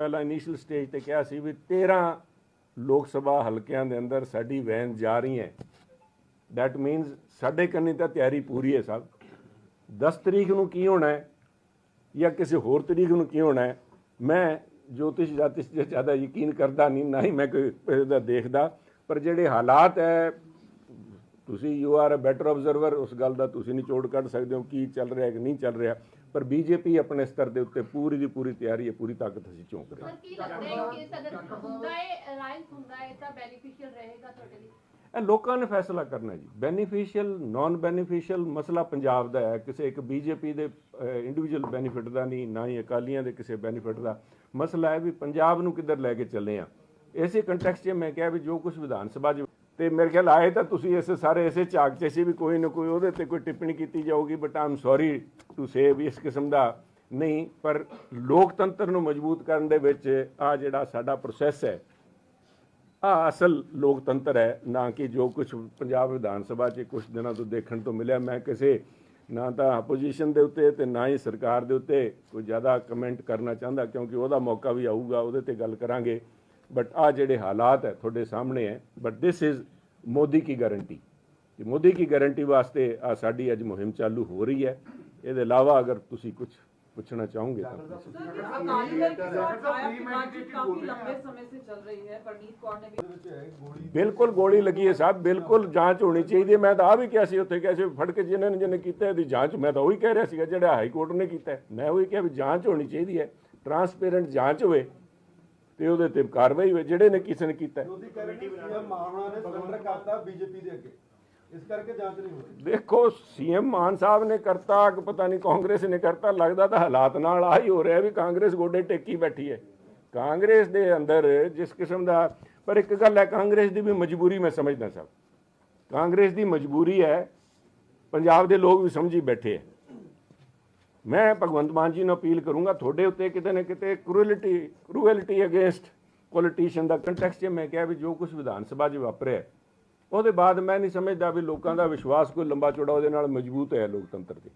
ਪਹਿਲਾਂ initial stage ਤੇ ਕਿਹਾ ਸੀ ਵੀ 13 ਲੋਕ ਸਭਾ ਹਲਕਿਆਂ ਦੇ ਅੰਦਰ ਸਾਡੀ ਵੈਨ ਜਾ ਰਹੀ ਹੈ। ਦੈਟ ਮੀਨਸ ਸਾਡੇ ਕੰਨੀ ਤਾਂ ਤਿਆਰੀ ਪੂਰੀ ਹੈ ਸਭ। 10 ਤਰੀਕ ਨੂੰ ਕੀ ਹੋਣਾ ਹੈ ਜਾਂ ਕਿਸੇ ਹੋਰ ਤਰੀਕ ਨੂੰ ਕੀ ਹੋਣਾ ਹੈ, ਮੈਂ ਜੋਤਿਸ਼ ਜਾਤਿਸ਼ ਤੇ ਜ਼ਿਆਦਾ ਯਕੀਨ ਕਰਦਾ ਨਹੀਂ, ਨਾ ਹੀ ਮੈਂ ਕੋਈ ਇਹਦਾ ਦੇਖਦਾ। ਪਰ ਜਿਹੜੇ ਹਾਲਾਤ ਹੈ, ਤੁਸੀਂ you are a better observer ਉਸ ਗੱਲ ਦਾ ਤੁਸੀਂ ਨਿਚੋੜ ਕੱਢ ਸਕਦੇ ਹੋ, ਕੀ ਚੱਲ ਰਿਹਾ ਕਿ ਨਹੀਂ ਚੱਲ ਰਿਹਾ। ਪਰ ਬੀਜੇਪੀ ਆਪਣੇ ਸਤਰ ਦੇ ਉੱਤੇ ਪੂਰੀ ਦੀ ਪੂਰੀ ਤਿਆਰੀ ਹੈ ਪੂਰੀ ਤਾਕਤ ਅਸੀਂ ਝੋਂਕ ਰਹੇ ਹਾਂ। ਸਰ ਕੀ ਲੱਗਦਾ ਹੈ ਕਿ ਅਗਰ ਹੁੰਦਾ ਹੈ ਅਲਾਈਅੰਸ ਹੁੰਦਾ ਹੈ ਤਾਂ ਬੈਨੀਫੀਸ਼ੀਅਲ ਰਹੇਗਾ ਤੁਹਾਡੇ ਲਈ? ਇਹ ਲੋਕਾਂ ਨੇ ਫੈਸਲਾ ਕਰਨਾ ਜੀ। ਬੈਨੀਫੀਸ਼ੀਅਲ ਨਾਨ ਬੈਨੀਫੀਸ਼ੀਅਲ ਮਸਲਾ ਪੰਜਾਬ ਦਾ ਹੈ। ਕਿਸੇ ਇੱਕ ਬੀਜੇਪੀ ਦੇ ਇੰਡੀਵਿਜੂਅਲ ਬੈਨੀਫਿਟ ਦਾ ਨਹੀਂ ਨਾ ਹੀ ਅਕਾਲੀਆਂ ਦੇ ਕਿਸੇ ਬੈਨੀਫਿਟ ਦਾ। ਮਸਲਾ ਹੈ ਵੀ ਪੰਜਾਬ ਨੂੰ ਕਿੱਧਰ ਲੈ ਕੇ ਚੱਲੇ ਆ। ਇਸੇ ਕੰਟੈਕਸਟ 'ਚ ਮੈਂ ਕਿਹਾ ਵੀ ਜੋ ਕੁਝ ਵਿਧਾਨ ਸਭਾ 'ਚ ਤੇ ਮੇਰੇ ਖਿਆਲ ਆਏ ਤਾਂ ਤੁਸੀਂ ਇਸ ਸਾਰੇ ਇਸੇ ਝਾਕ 'ਚ ਸੀ ਵੀ ਕੋਈ ਨਾ ਕੋਈ ਉਹਦੇ ਤੇ ਕੋਈ ਟਿੱਪਣੀ ਕੀਤੀ ਜਾਊਗੀ but I'm sorry to say ਵੀ ਇਸ ਕਿਸਮ ਦਾ ਨਹੀਂ, ਪਰ ਲੋਕਤੰਤਰ ਨੂੰ ਮਜ਼ਬੂਤ ਕਰਨ ਦੇ ਵਿੱਚ ਆ ਜਿਹੜਾ ਸਾਡਾ ਪ੍ਰੋਸੈਸ ਹੈ ਆ ਅਸਲ ਲੋਕਤੰਤਰ ਹੈ, ਨਾ ਕਿ ਜੋ ਕੁਝ ਪੰਜਾਬ ਵਿਧਾਨ ਸਭਾ 'ਚ ਕੁਝ ਦਿਨਾਂ ਤੋਂ ਦੇਖਣ ਤੋਂ ਮਿਲਿਆ। ਮੈਂ ਕਿਸੇ ਨਾ ਤਾਂ ਆਪੋਜੀਸ਼ਨ ਦੇ ਉੱਤੇ ਤੇ ਨਾ ਹੀ ਸਰਕਾਰ ਦੇ ਉੱਤੇ ਕੋਈ ਜ਼ਿਆਦਾ ਕਮੈਂਟ ਕਰਨਾ ਚਾਹੁੰਦਾ, ਕਿਉਂਕਿ ਉਹਦਾ ਮੌਕਾ ਵੀ ਆਊਗਾ, ਉਹਦੇ ਤੇ ਗੱਲ ਕਰਾਂਗੇ। ਬਟ ਆ ਜਿਹੜੇ ਹਾਲਾਤ ਹੈ ਤੁਹਾਡੇ ਸਾਹਮਣੇ ਹੈ ਬਟ ਦਿਸ ਇਜ਼ ਮੋਦੀ ਕੀ ਗਾਰੰਟੀ ਕਿ ਮੋਦੀ ਕੀ ਗਾਰੰਟੀ ਵਾਸਤੇ ਆ ਸਾਡੀ ਅੱਜ ਮੁਹਿੰਮ ਚਾਲੂ ਹੋ ਰਹੀ ਹੈ ਇਹਦੇ ਇਲਾਵਾ ਅਗਰ ਤੁਸੀਂ ਕੁਝ ਪੁੱਛਣਾ ਚਾਹੋਗੇ ਤਾਂ ਬਿਲਕੁਲ ਗੋਲੀ ਲੱਗੀ ਹੈ ਸਾਹਿਬ ਬਿਲਕੁਲ ਜਾਂਚ ਹੋਣੀ ਚਾਹੀਦੀ ਹੈ। ਮੈਂ ਤਾਂ ਆ ਵੀ ਕਿਹਾ ਸੀ ਉੱਥੇ ਕਿਹਾ ਸੀ ਫੜ ਕੇ ਜਿਨ੍ਹਾਂ ਨੇ ਜਿਹਨੇ ਕੀਤਾ ਇਹਦੀ ਜਾਂਚ ਮੈਂ ਤਾਂ ਉਹੀ ਕਹਿ ਰਿਹਾ ਸੀਗਾ ਜਿਹੜਾ ਹਾਈ ਕੋਰਟ ਨੇ ਕੀਤਾ ਮੈਂ ਉਹੀ ਕਿਹਾ ਵੀ ਜਾਂਚ ਹੋਣੀ ਚਾਹੀਦੀ ਹੈ ਟਰਾਂਸਪੇਰੈਂਟ ਜਾਂਚ ਹੋਵੇ ਤੇ ਉਹਦੇ ਤੇ ਕਾਰਵਾਈ ਹੋਵੇ ਜਿਹੜੇ ਨੇ ਕਿਸੇ ਨੇ ਕੀਤਾ। ਹੈ। ਉਹਦੀ ਕਮੇਟੀ ਸੀਐਮ ਮਾਨਣਾ ਨੇ ਸਰੈਂਡਰ ਕਰਤਾ ਬੀਜੇਪੀ ਦੇ ਅੱਗੇ। ਇਸ ਕਰਕੇ ਜਾਂਚ ਨਹੀਂ ਹੋ ਰਹੀ। ਦੇਖੋ ਸੀਐਮ ਮਾਨ ਸਾਹਿਬ ਨੇ ਕਰਤਾ ਕਿ ਪਤਾ ਨਹੀਂ ਕਾਂਗਰਸ ਨੇ ਕਰਤਾ ਲੱਗਦਾ ਤਾਂ ਹਾਲਾਤ ਨਾਲ ਆਹੀ ਹੋ ਰਿਹਾ ਵੀ ਕਾਂਗਰਸ ਗੋਡੇ ਟੇਕੀ ਬੈਠੀ ਹੈ। ਕਾਂਗਰਸ ਦੇ ਅੰਦਰ ਜਿਸ ਕਿਸਮ ਦਾ ਪਰ ਇੱਕ ਗੱਲ ਹੈ ਕਾਂਗਰਸ ਦੀ ਵੀ ਮਜਬੂਰੀ ਮੈਂ ਸਮਝਦਾ ਸਭ ਕਾਂਗਰਸ ਦੀ ਮਜਬੂਰੀ ਹੈ ਪੰਜਾਬ ਦੇ ਲੋਕ ਵੀ ਸਮਝੀ ਬੈਠੇ ਹੈ। ਮੈਂ ਭਗਵੰਤ ਮਾਨ ਜੀ ਨੂੰ ਅਪੀਲ ਕਰੂੰਗਾ, ਤੁਹਾਡੇ ਉੱਤੇ ਕਿਤੇ ਨਾ ਕਿਤੇ ਕਰੂਅਲਿਟੀ ਕਰੂਅਲਿਟੀ ਅਗੇਂਸਟ ਪੋਲੀਟੀਸ਼ੀਅਨ ਦਾ ਕੰਟੈਕਸਟ 'ਚ ਮੈਂ ਕਿਹਾ ਵੀ ਜੋ ਕੁਝ ਵਿਧਾਨ ਸਭਾ 'ਚ ਵਾਪਰਿਆ ਉਹਦੇ ਬਾਅਦ ਮੈਂ ਨਹੀਂ ਸਮਝਦਾ ਵੀ ਲੋਕਾਂ ਦਾ ਵਿਸ਼ਵਾਸ ਕੋਈ ਲੰਬਾ ਚੌੜਾ ਉਹਦੇ ਨਾਲ ਮਜ਼ਬੂਤ ਹੈ ਲੋਕਤੰਤਰ ਦੇ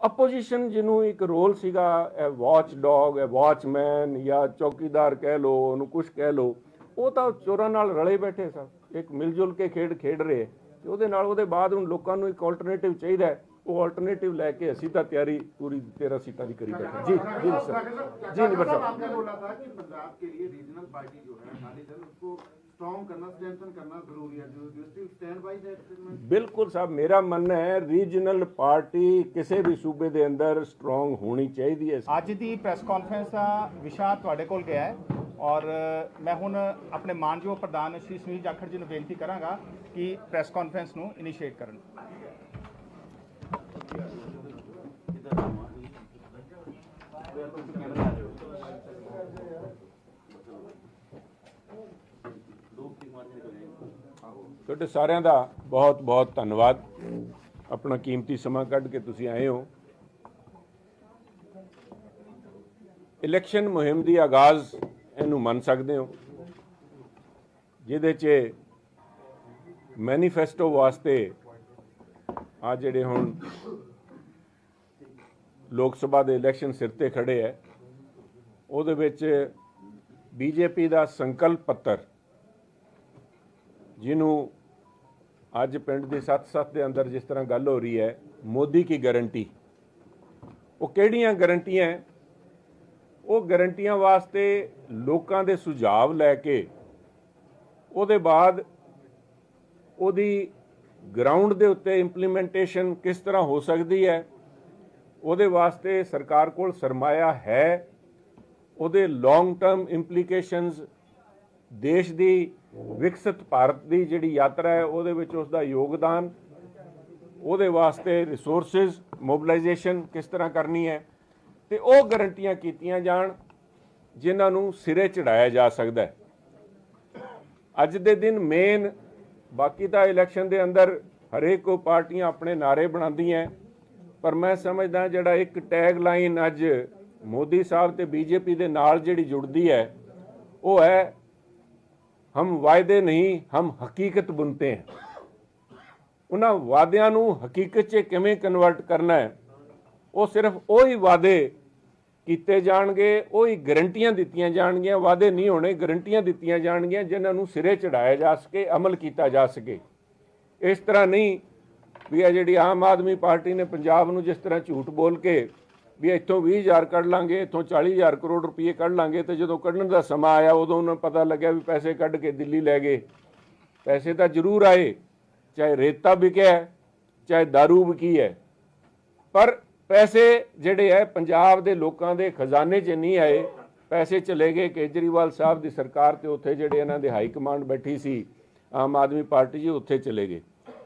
ਆਪੋਜੀਸ਼ਨ ਜਿਹਨੂੰ ਇੱਕ ਰੋਲ ਸੀਗਾ ਐ ਵਾਚ ਡੌਗ ਇਹ ਵਾਚਮੈਨ ਜਾਂ ਚੌਕੀਦਾਰ ਕਹਿ ਲੋ ਉਹਨੂੰ ਕੁਝ ਕਹਿ ਲੋ ਉਹ ਤਾਂ ਚੋਰਾਂ ਨਾਲ ਰਲੇ ਬੈਠੇ ਸਨ, ਇੱਕ ਮਿਲ ਜੁਲ ਕੇ ਖੇਡ ਖੇਡ ਰਹੇ ਤੇ ਉਹਦੇ ਨਾਲ ਉਹਦੇ ਬਾਅਦ ਹੁਣ ਲੋਕਾਂ ਨੂੰ ਇੱਕ ਆਲਟਰਨੇਟਿਵ ਚਾਹੀਦਾ ਹੈ। ਉਹ ਆਲਟਰਨੇਟਿਵ ਲੈ ਕੇ ਅਸੀਂ ਤਾਂ ਤਿਆਰੀ ਪੂਰੀ 13 ਸੀਟਾਂ ਦੀ ਕਰੀ ਬੈਠੇ ਜੀ ਜੀ ਸਰ ਜੀ ਨਿਬਰ ਸਾਹਿਬ आपने बोला था कि पंजाब के लिए रीजनल पार्टी जो है अकाली दल उसको स्ट्रॉन्ग करना स्ट्रेंथन करना जरूरी है जो you still stand by that statement ਬਿਲਕੁਲ ਸਾਹਿਬ ਮੇਰਾ ਮੰਨਣਾ ਹੈ ਰੀਜਨਲ ਪਾਰਟੀ ਕਿਸੇ ਵੀ ਸੂਬੇ ਦੇ ਅੰਦਰ ਸਟਰੋਂਗ ਹੋਣੀ ਚਾਹੀਦੀ ਹੈ ਅੱਜ ਦੀ ਪ੍ਰੈਸ ਕਾਨਫਰੰਸ ਦਾ ਵਿਸ਼ਾ ਤੁਹਾਡੇ ਕੋਲ ਗਿਆ ਹੈ ਔਰ ਮੈਂ ਹੁਣ ਆਪਣੇ ਮਾਨਯੋਗ ਪ੍ਰਧਾਨ ਸ਼੍ਰੀ ਸੁਨੀਲ ਜਾਖੜ ਜੀ ਨੂੰ ਬੇਨਤੀ ਕਰਾਂਗਾ ਕਿ ਪ੍ਰੈਸ ਕਾਨਫਰੰਸ ਨੂੰ ਇਨੀਸ਼ੀਏਟ ਕਰਨ ਤੁਹਾਡੇ ਸਾਰਿਆਂ ਦਾ ਬਹੁਤ ਬਹੁਤ ਧੰਨਵਾਦ। ਆਪਣਾ ਕੀਮਤੀ ਸਮਾਂ ਕੱਢ ਕੇ ਤੁਸੀਂ ਆਏ ਹੋ। ਇਲੈਕਸ਼ਨ ਮੁਹਿੰਮ ਦੀ ਆਗਾਜ਼ ਇਹਨੂੰ ਮੰਨ ਸਕਦੇ ਹੋ। ਜਿਹਦੇ 'ਚ ਮੈਨੀਫੈਸਟੋ ਵਾਸਤੇ ਆ ਜਿਹੜੇ ਹੁਣ ਲੋਕ ਸਭਾ ਦੇ ਇਲੈਕਸ਼ਨ ਸਿਰ ਤੇ ਖੜੇ ਹੈ ਉਹਦੇ ਵਿੱਚ ਬੀਜੇਪੀ ਦਾ ਸੰਕਲਪ ਪੱਤਰ, ਜਿਹਨੂੰ ਅੱਜ ਪਿੰਡ ਦੇ ਸੱਤ-ਸੱਤ ਦੇ ਅੰਦਰ ਜਿਸ ਤਰ੍ਹਾਂ ਗੱਲ ਹੋ ਰਹੀ ਹੈ ਮੋਦੀ ਕੀ ਗਾਰੰਟੀ। ਉਹ ਕਿਹੜੀਆਂ ਗਾਰੰਟੀਆਂ ਉਹ ਗਾਰੰਟੀਆਂ ਵਾਸਤੇ ਲੋਕਾਂ ਦੇ ਸੁਝਾਅ ਲੈ ਕੇ ਉਹਦੇ ਬਾਅਦ ਉਹਦੀ ਗਰਾਊਂਡ ਦੇ ਉੱਤੇ ਇੰਪਲੀਮੈਂਟੇਸ਼ਨ ਕਿਸ ਤਰ੍ਹਾਂ ਹੋ ਸਕਦੀ ਹੈ ਉਹਦੇ ਵਾਸਤੇ ਸਰਕਾਰ ਕੋਲ ਸਰਮਾਇਆ ਹੈ, ਉਹਦੇ ਲੌਂਗ ਟਰਮ ਇੰਪਲੀਕੇਸ਼ਨਸ ਦੇਸ਼ ਦੀ ਵਿਕਸਿਤ ਭਾਰਤ ਦੀ ਜਿਹੜੀ ਯਾਤਰਾ ਹੈ, ਉਹਦੇ ਵਿੱਚ ਉਸ ਦਾ ਯੋਗਦਾਨ, ਉਹਦੇ ਵਾਸਤੇ ਰਿਸੋਰਸਸ ਮੋਬਿਲਾਈਜੇਸ਼ਨ ਕਿਸ ਤਰ੍ਹਾਂ ਕਰਨੀ ਹੈ, ਤੇ ਉਹ ਗਰੰਟੀਆਂ ਕੀਤੀਆਂ ਜਾਣ, ਜਿਨ੍ਹਾਂ ਨੂੰ ਸਿਰੇ ਚੜਾਇਆ ਜਾ ਸਕਦਾ ਹੈ। ਅੱਜ ਦੇ ਦਿਨ ਮੇਨ ਬਾਕੀ ਤਾਂ ਇਲੈਕਸ਼ਨ ਦੇ ਅੰਦਰ ਹਰੇਕ ਕੋ ਪਾਰਟੀਆਂ ਆਪਣੇ ਨਾਰੇ ਬਣਾਉਂਦੀਆਂ ਪਰ ਮੈਂ ਸਮਝਦਾ ਜਿਹੜਾ ਇੱਕ ਟੈਗ ਲਾਈਨ ਅੱਜ ਮੋਦੀ ਸਾਹਿਬ ਤੇ ਬੀਜੇਪੀ ਦੇ ਨਾਲ ਜਿਹੜੀ ਜੁੜਦੀ ਹੈ, ਉਹ ਹੈ, ਹਮ ਵਾਅਦੇ ਨਹੀਂ, ਹਮ ਹਕੀਕਤ ਬੁਨਤੇ ਹੈ। ਉਹਨਾਂ ਵਾਅਦਿਆਂ ਨੂੰ ਹਕੀਕਤ 'ਚ ਕਿਵੇਂ ਕਨਵਰਟ ਕਰਨਾ ਹੈ, ਉਹ ਸਿਰਫ ਉਹੀ ਵਾਅਦੇ ਕੀਤੇ ਜਾਣਗੇ, ਉਹੀ ਗਰੰਟੀਆਂ ਦਿੱਤੀਆਂ ਜਾਣਗੀਆਂ, ਵਾਅਦੇ ਨਹੀਂ ਹੋਣੇ ਗਰੰਟੀਆਂ ਦਿੱਤੀਆਂ ਜਾਣਗੀਆਂ, ਜਿਨ੍ਹਾਂ ਨੂੰ ਸਿਰੇ ਚੜਾਇਆ ਜਾ ਸਕੇ, ਅਮਲ ਕੀਤਾ ਜਾ ਸਕੇ। ਇਸ ਤਰ੍ਹਾਂ ਨਹੀਂ ਵੀ ਇਹ ਜਿਹੜੀ ਆਮ ਆਦਮੀ ਪਾਰਟੀ ਨੇ ਪੰਜਾਬ ਨੂੰ ਜਿਸ ਤਰ੍ਹਾਂ ਝੂਠ ਬੋਲ ਕੇ ਵੀ ਇੱਥੋਂ 20000 ਕੱਢ ਲਾਂਗੇ, ਇੱਥੋਂ 40000 ਕਰੋੜ ਰੁਪਏ ਕੱਢ ਲਾਂਗੇ ਤੇ ਜਦੋਂ ਕੱਢਣ ਦਾ ਸਮਾਂ ਆਇਆ ਉਦੋਂ ਉਹਨਾਂ ਨੂੰ ਪਤਾ ਲੱਗਿਆ ਵੀ ਪੈਸੇ ਕੱਢ ਕੇ ਦਿੱਲੀ ਲੈ ਗਏ। ਪੈਸੇ ਤਾਂ ਜ਼ਰੂਰ ਆਏ, ਚਾਹੇ ਰੇਤਾ ਵਿਕਿਆ ਚਾਹੇ दारू ਵਿਕੀ ਹੈ। ਪਰ ਪੈਸੇ ਜਿਹੜੇ ਹੈ, ਪੰਜਾਬ ਦੇ ਲੋਕਾਂ ਦੇ ਖਜ਼ਾਨੇ 'ਚ ਨਹੀਂ ਆਏ। ਪੈਸੇ ਚਲੇ ਗਏ ਕੇਜਰੀਵਾਲ ਸਾਹਿਬ ਦੀ ਸਰਕਾਰ ਤੇ ਉੱਥੇ ਜਿਹੜੇ ਇਹਨਾਂ ਦੇ ਹਾਈ ਕਮਾਂਡ ਬੈਠੀ ਸੀ, ਆਮ ਆਦਮੀ ਪਾਰਟੀ ਜੀ ਉੱਥੇ ਚਲੇ ਗਏ।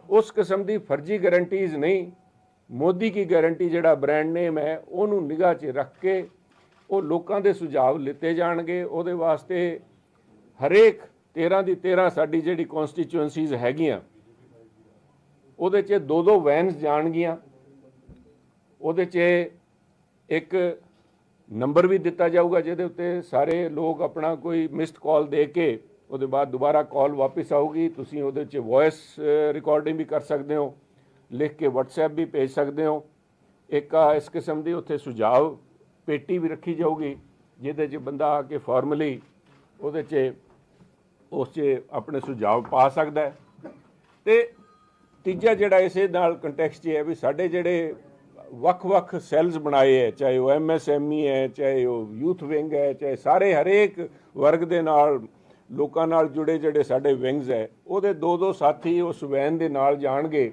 ਉਸ ਕਿਸਮ ਦੀ ਫਰਜ਼ੀ ਗਾਰੰਟੀਜ਼ ਨਹੀਂ। ਮੋਦੀ ਕੀ ਗਾਰੰਟੀ ਜਿਹੜਾ ਬ੍ਰਾਂਡ ਨੇਮ ਹੈ, ਉਹਨੂੰ ਨਿਗਾਹ 'ਚ ਰੱਖ ਕੇ ਉਹ ਲੋਕਾਂ ਦੇ ਸੁਝਾਅ ਲਿੱਤੇ ਜਾਣਗੇ। ਉਹਦੇ ਵਾਸਤੇ ਹਰੇਕ 13 ਦੀ 13 ਸਾਡੀ ਜਿਹੜੀ ਕਨਸਟੀਚੁਐਂਸੀਜ਼ ਹੈਗੀਆਂ, ਉਹਦੇ 'ਚ ਦੋ ਦੋ ਵੈਨਸ ਜਾਣਗੀਆਂ। ਉਹਦੇ 'ਚ ਇੱਕ ਨੰਬਰ ਵੀ ਦਿੱਤਾ ਜਾਊਗਾ, ਜਿਹਦੇ ਉੱਤੇ ਸਾਰੇ ਲੋਕ ਆਪਣਾ ਕੋਈ ਮਿਸਡ ਕਾਲ ਦੇ ਕੇ ਉਹਦੇ ਬਾਅਦ ਦੁਬਾਰਾ ਕਾਲ ਵਾਪਸ ਆਊਗੀ, ਤੁਸੀਂ ਉਹਦੇ 'ਚ ਵੌਇਸ ਰਿਕਾਰਡਿੰਗ ਵੀ ਕਰ ਸਕਦੇ ਹੋ, ਲਿਖ ਕੇ WhatsApp ਵੀ ਭੇਜ ਸਕਦੇ ਹੋ। ਇੱਕ ਇਸ ਕਿਸਮ ਦੀ ਉੱਥੇ ਸੁਝਾਅ, ਪੇਟੀ ਵੀ ਰੱਖੀ ਜਾਊਗੀ, ਜਿਹਦੇ 'ਚ ਬੰਦਾ ਆ ਕੇ ਫਾਰਮਲੀ ਉਹਦੇ 'ਚ, ਉਸ 'ਚ ਆਪਣੇ ਸੁਝਾਅ ਪਾ ਸਕਦਾ ਹੈ। ਤੇ ਤੀਜਾ ਜਿਹੜਾ ਇਸੇ ਨਾਲ ਕੰਟੈਕਸਟ 'ਚ ਹੈ ਵੀ ਸਾਡੇ ਜਿਹੜੇ ਵੱਖ-ਵੱਖ ਸੈੱਲਸ ਬਣਾਏ ਹੈ, ਚਾਹੇ ਉਹ ਐਮਐਸਐਮਈ ਹੈ, ਚਾਹੇ ਉਹ ਯੂਥ ਵਿੰਗ ਹੈ, ਚਾਹੇ ਸਾਰੇ ਹਰੇਕ ਵਰਗ ਦੇ ਨਾਲ ਲੋਕਾਂ ਨਾਲ ਜੁੜੇ ਜਿਹੜੇ ਸਾਡੇ ਵਿੰਗਸ ਹੈ, ਉਹਦੇ ਦੋ ਦੋ ਸਾਥੀ ਉਸ ਵੈਨ ਦੇ ਨਾਲ ਜਾਣਗੇ।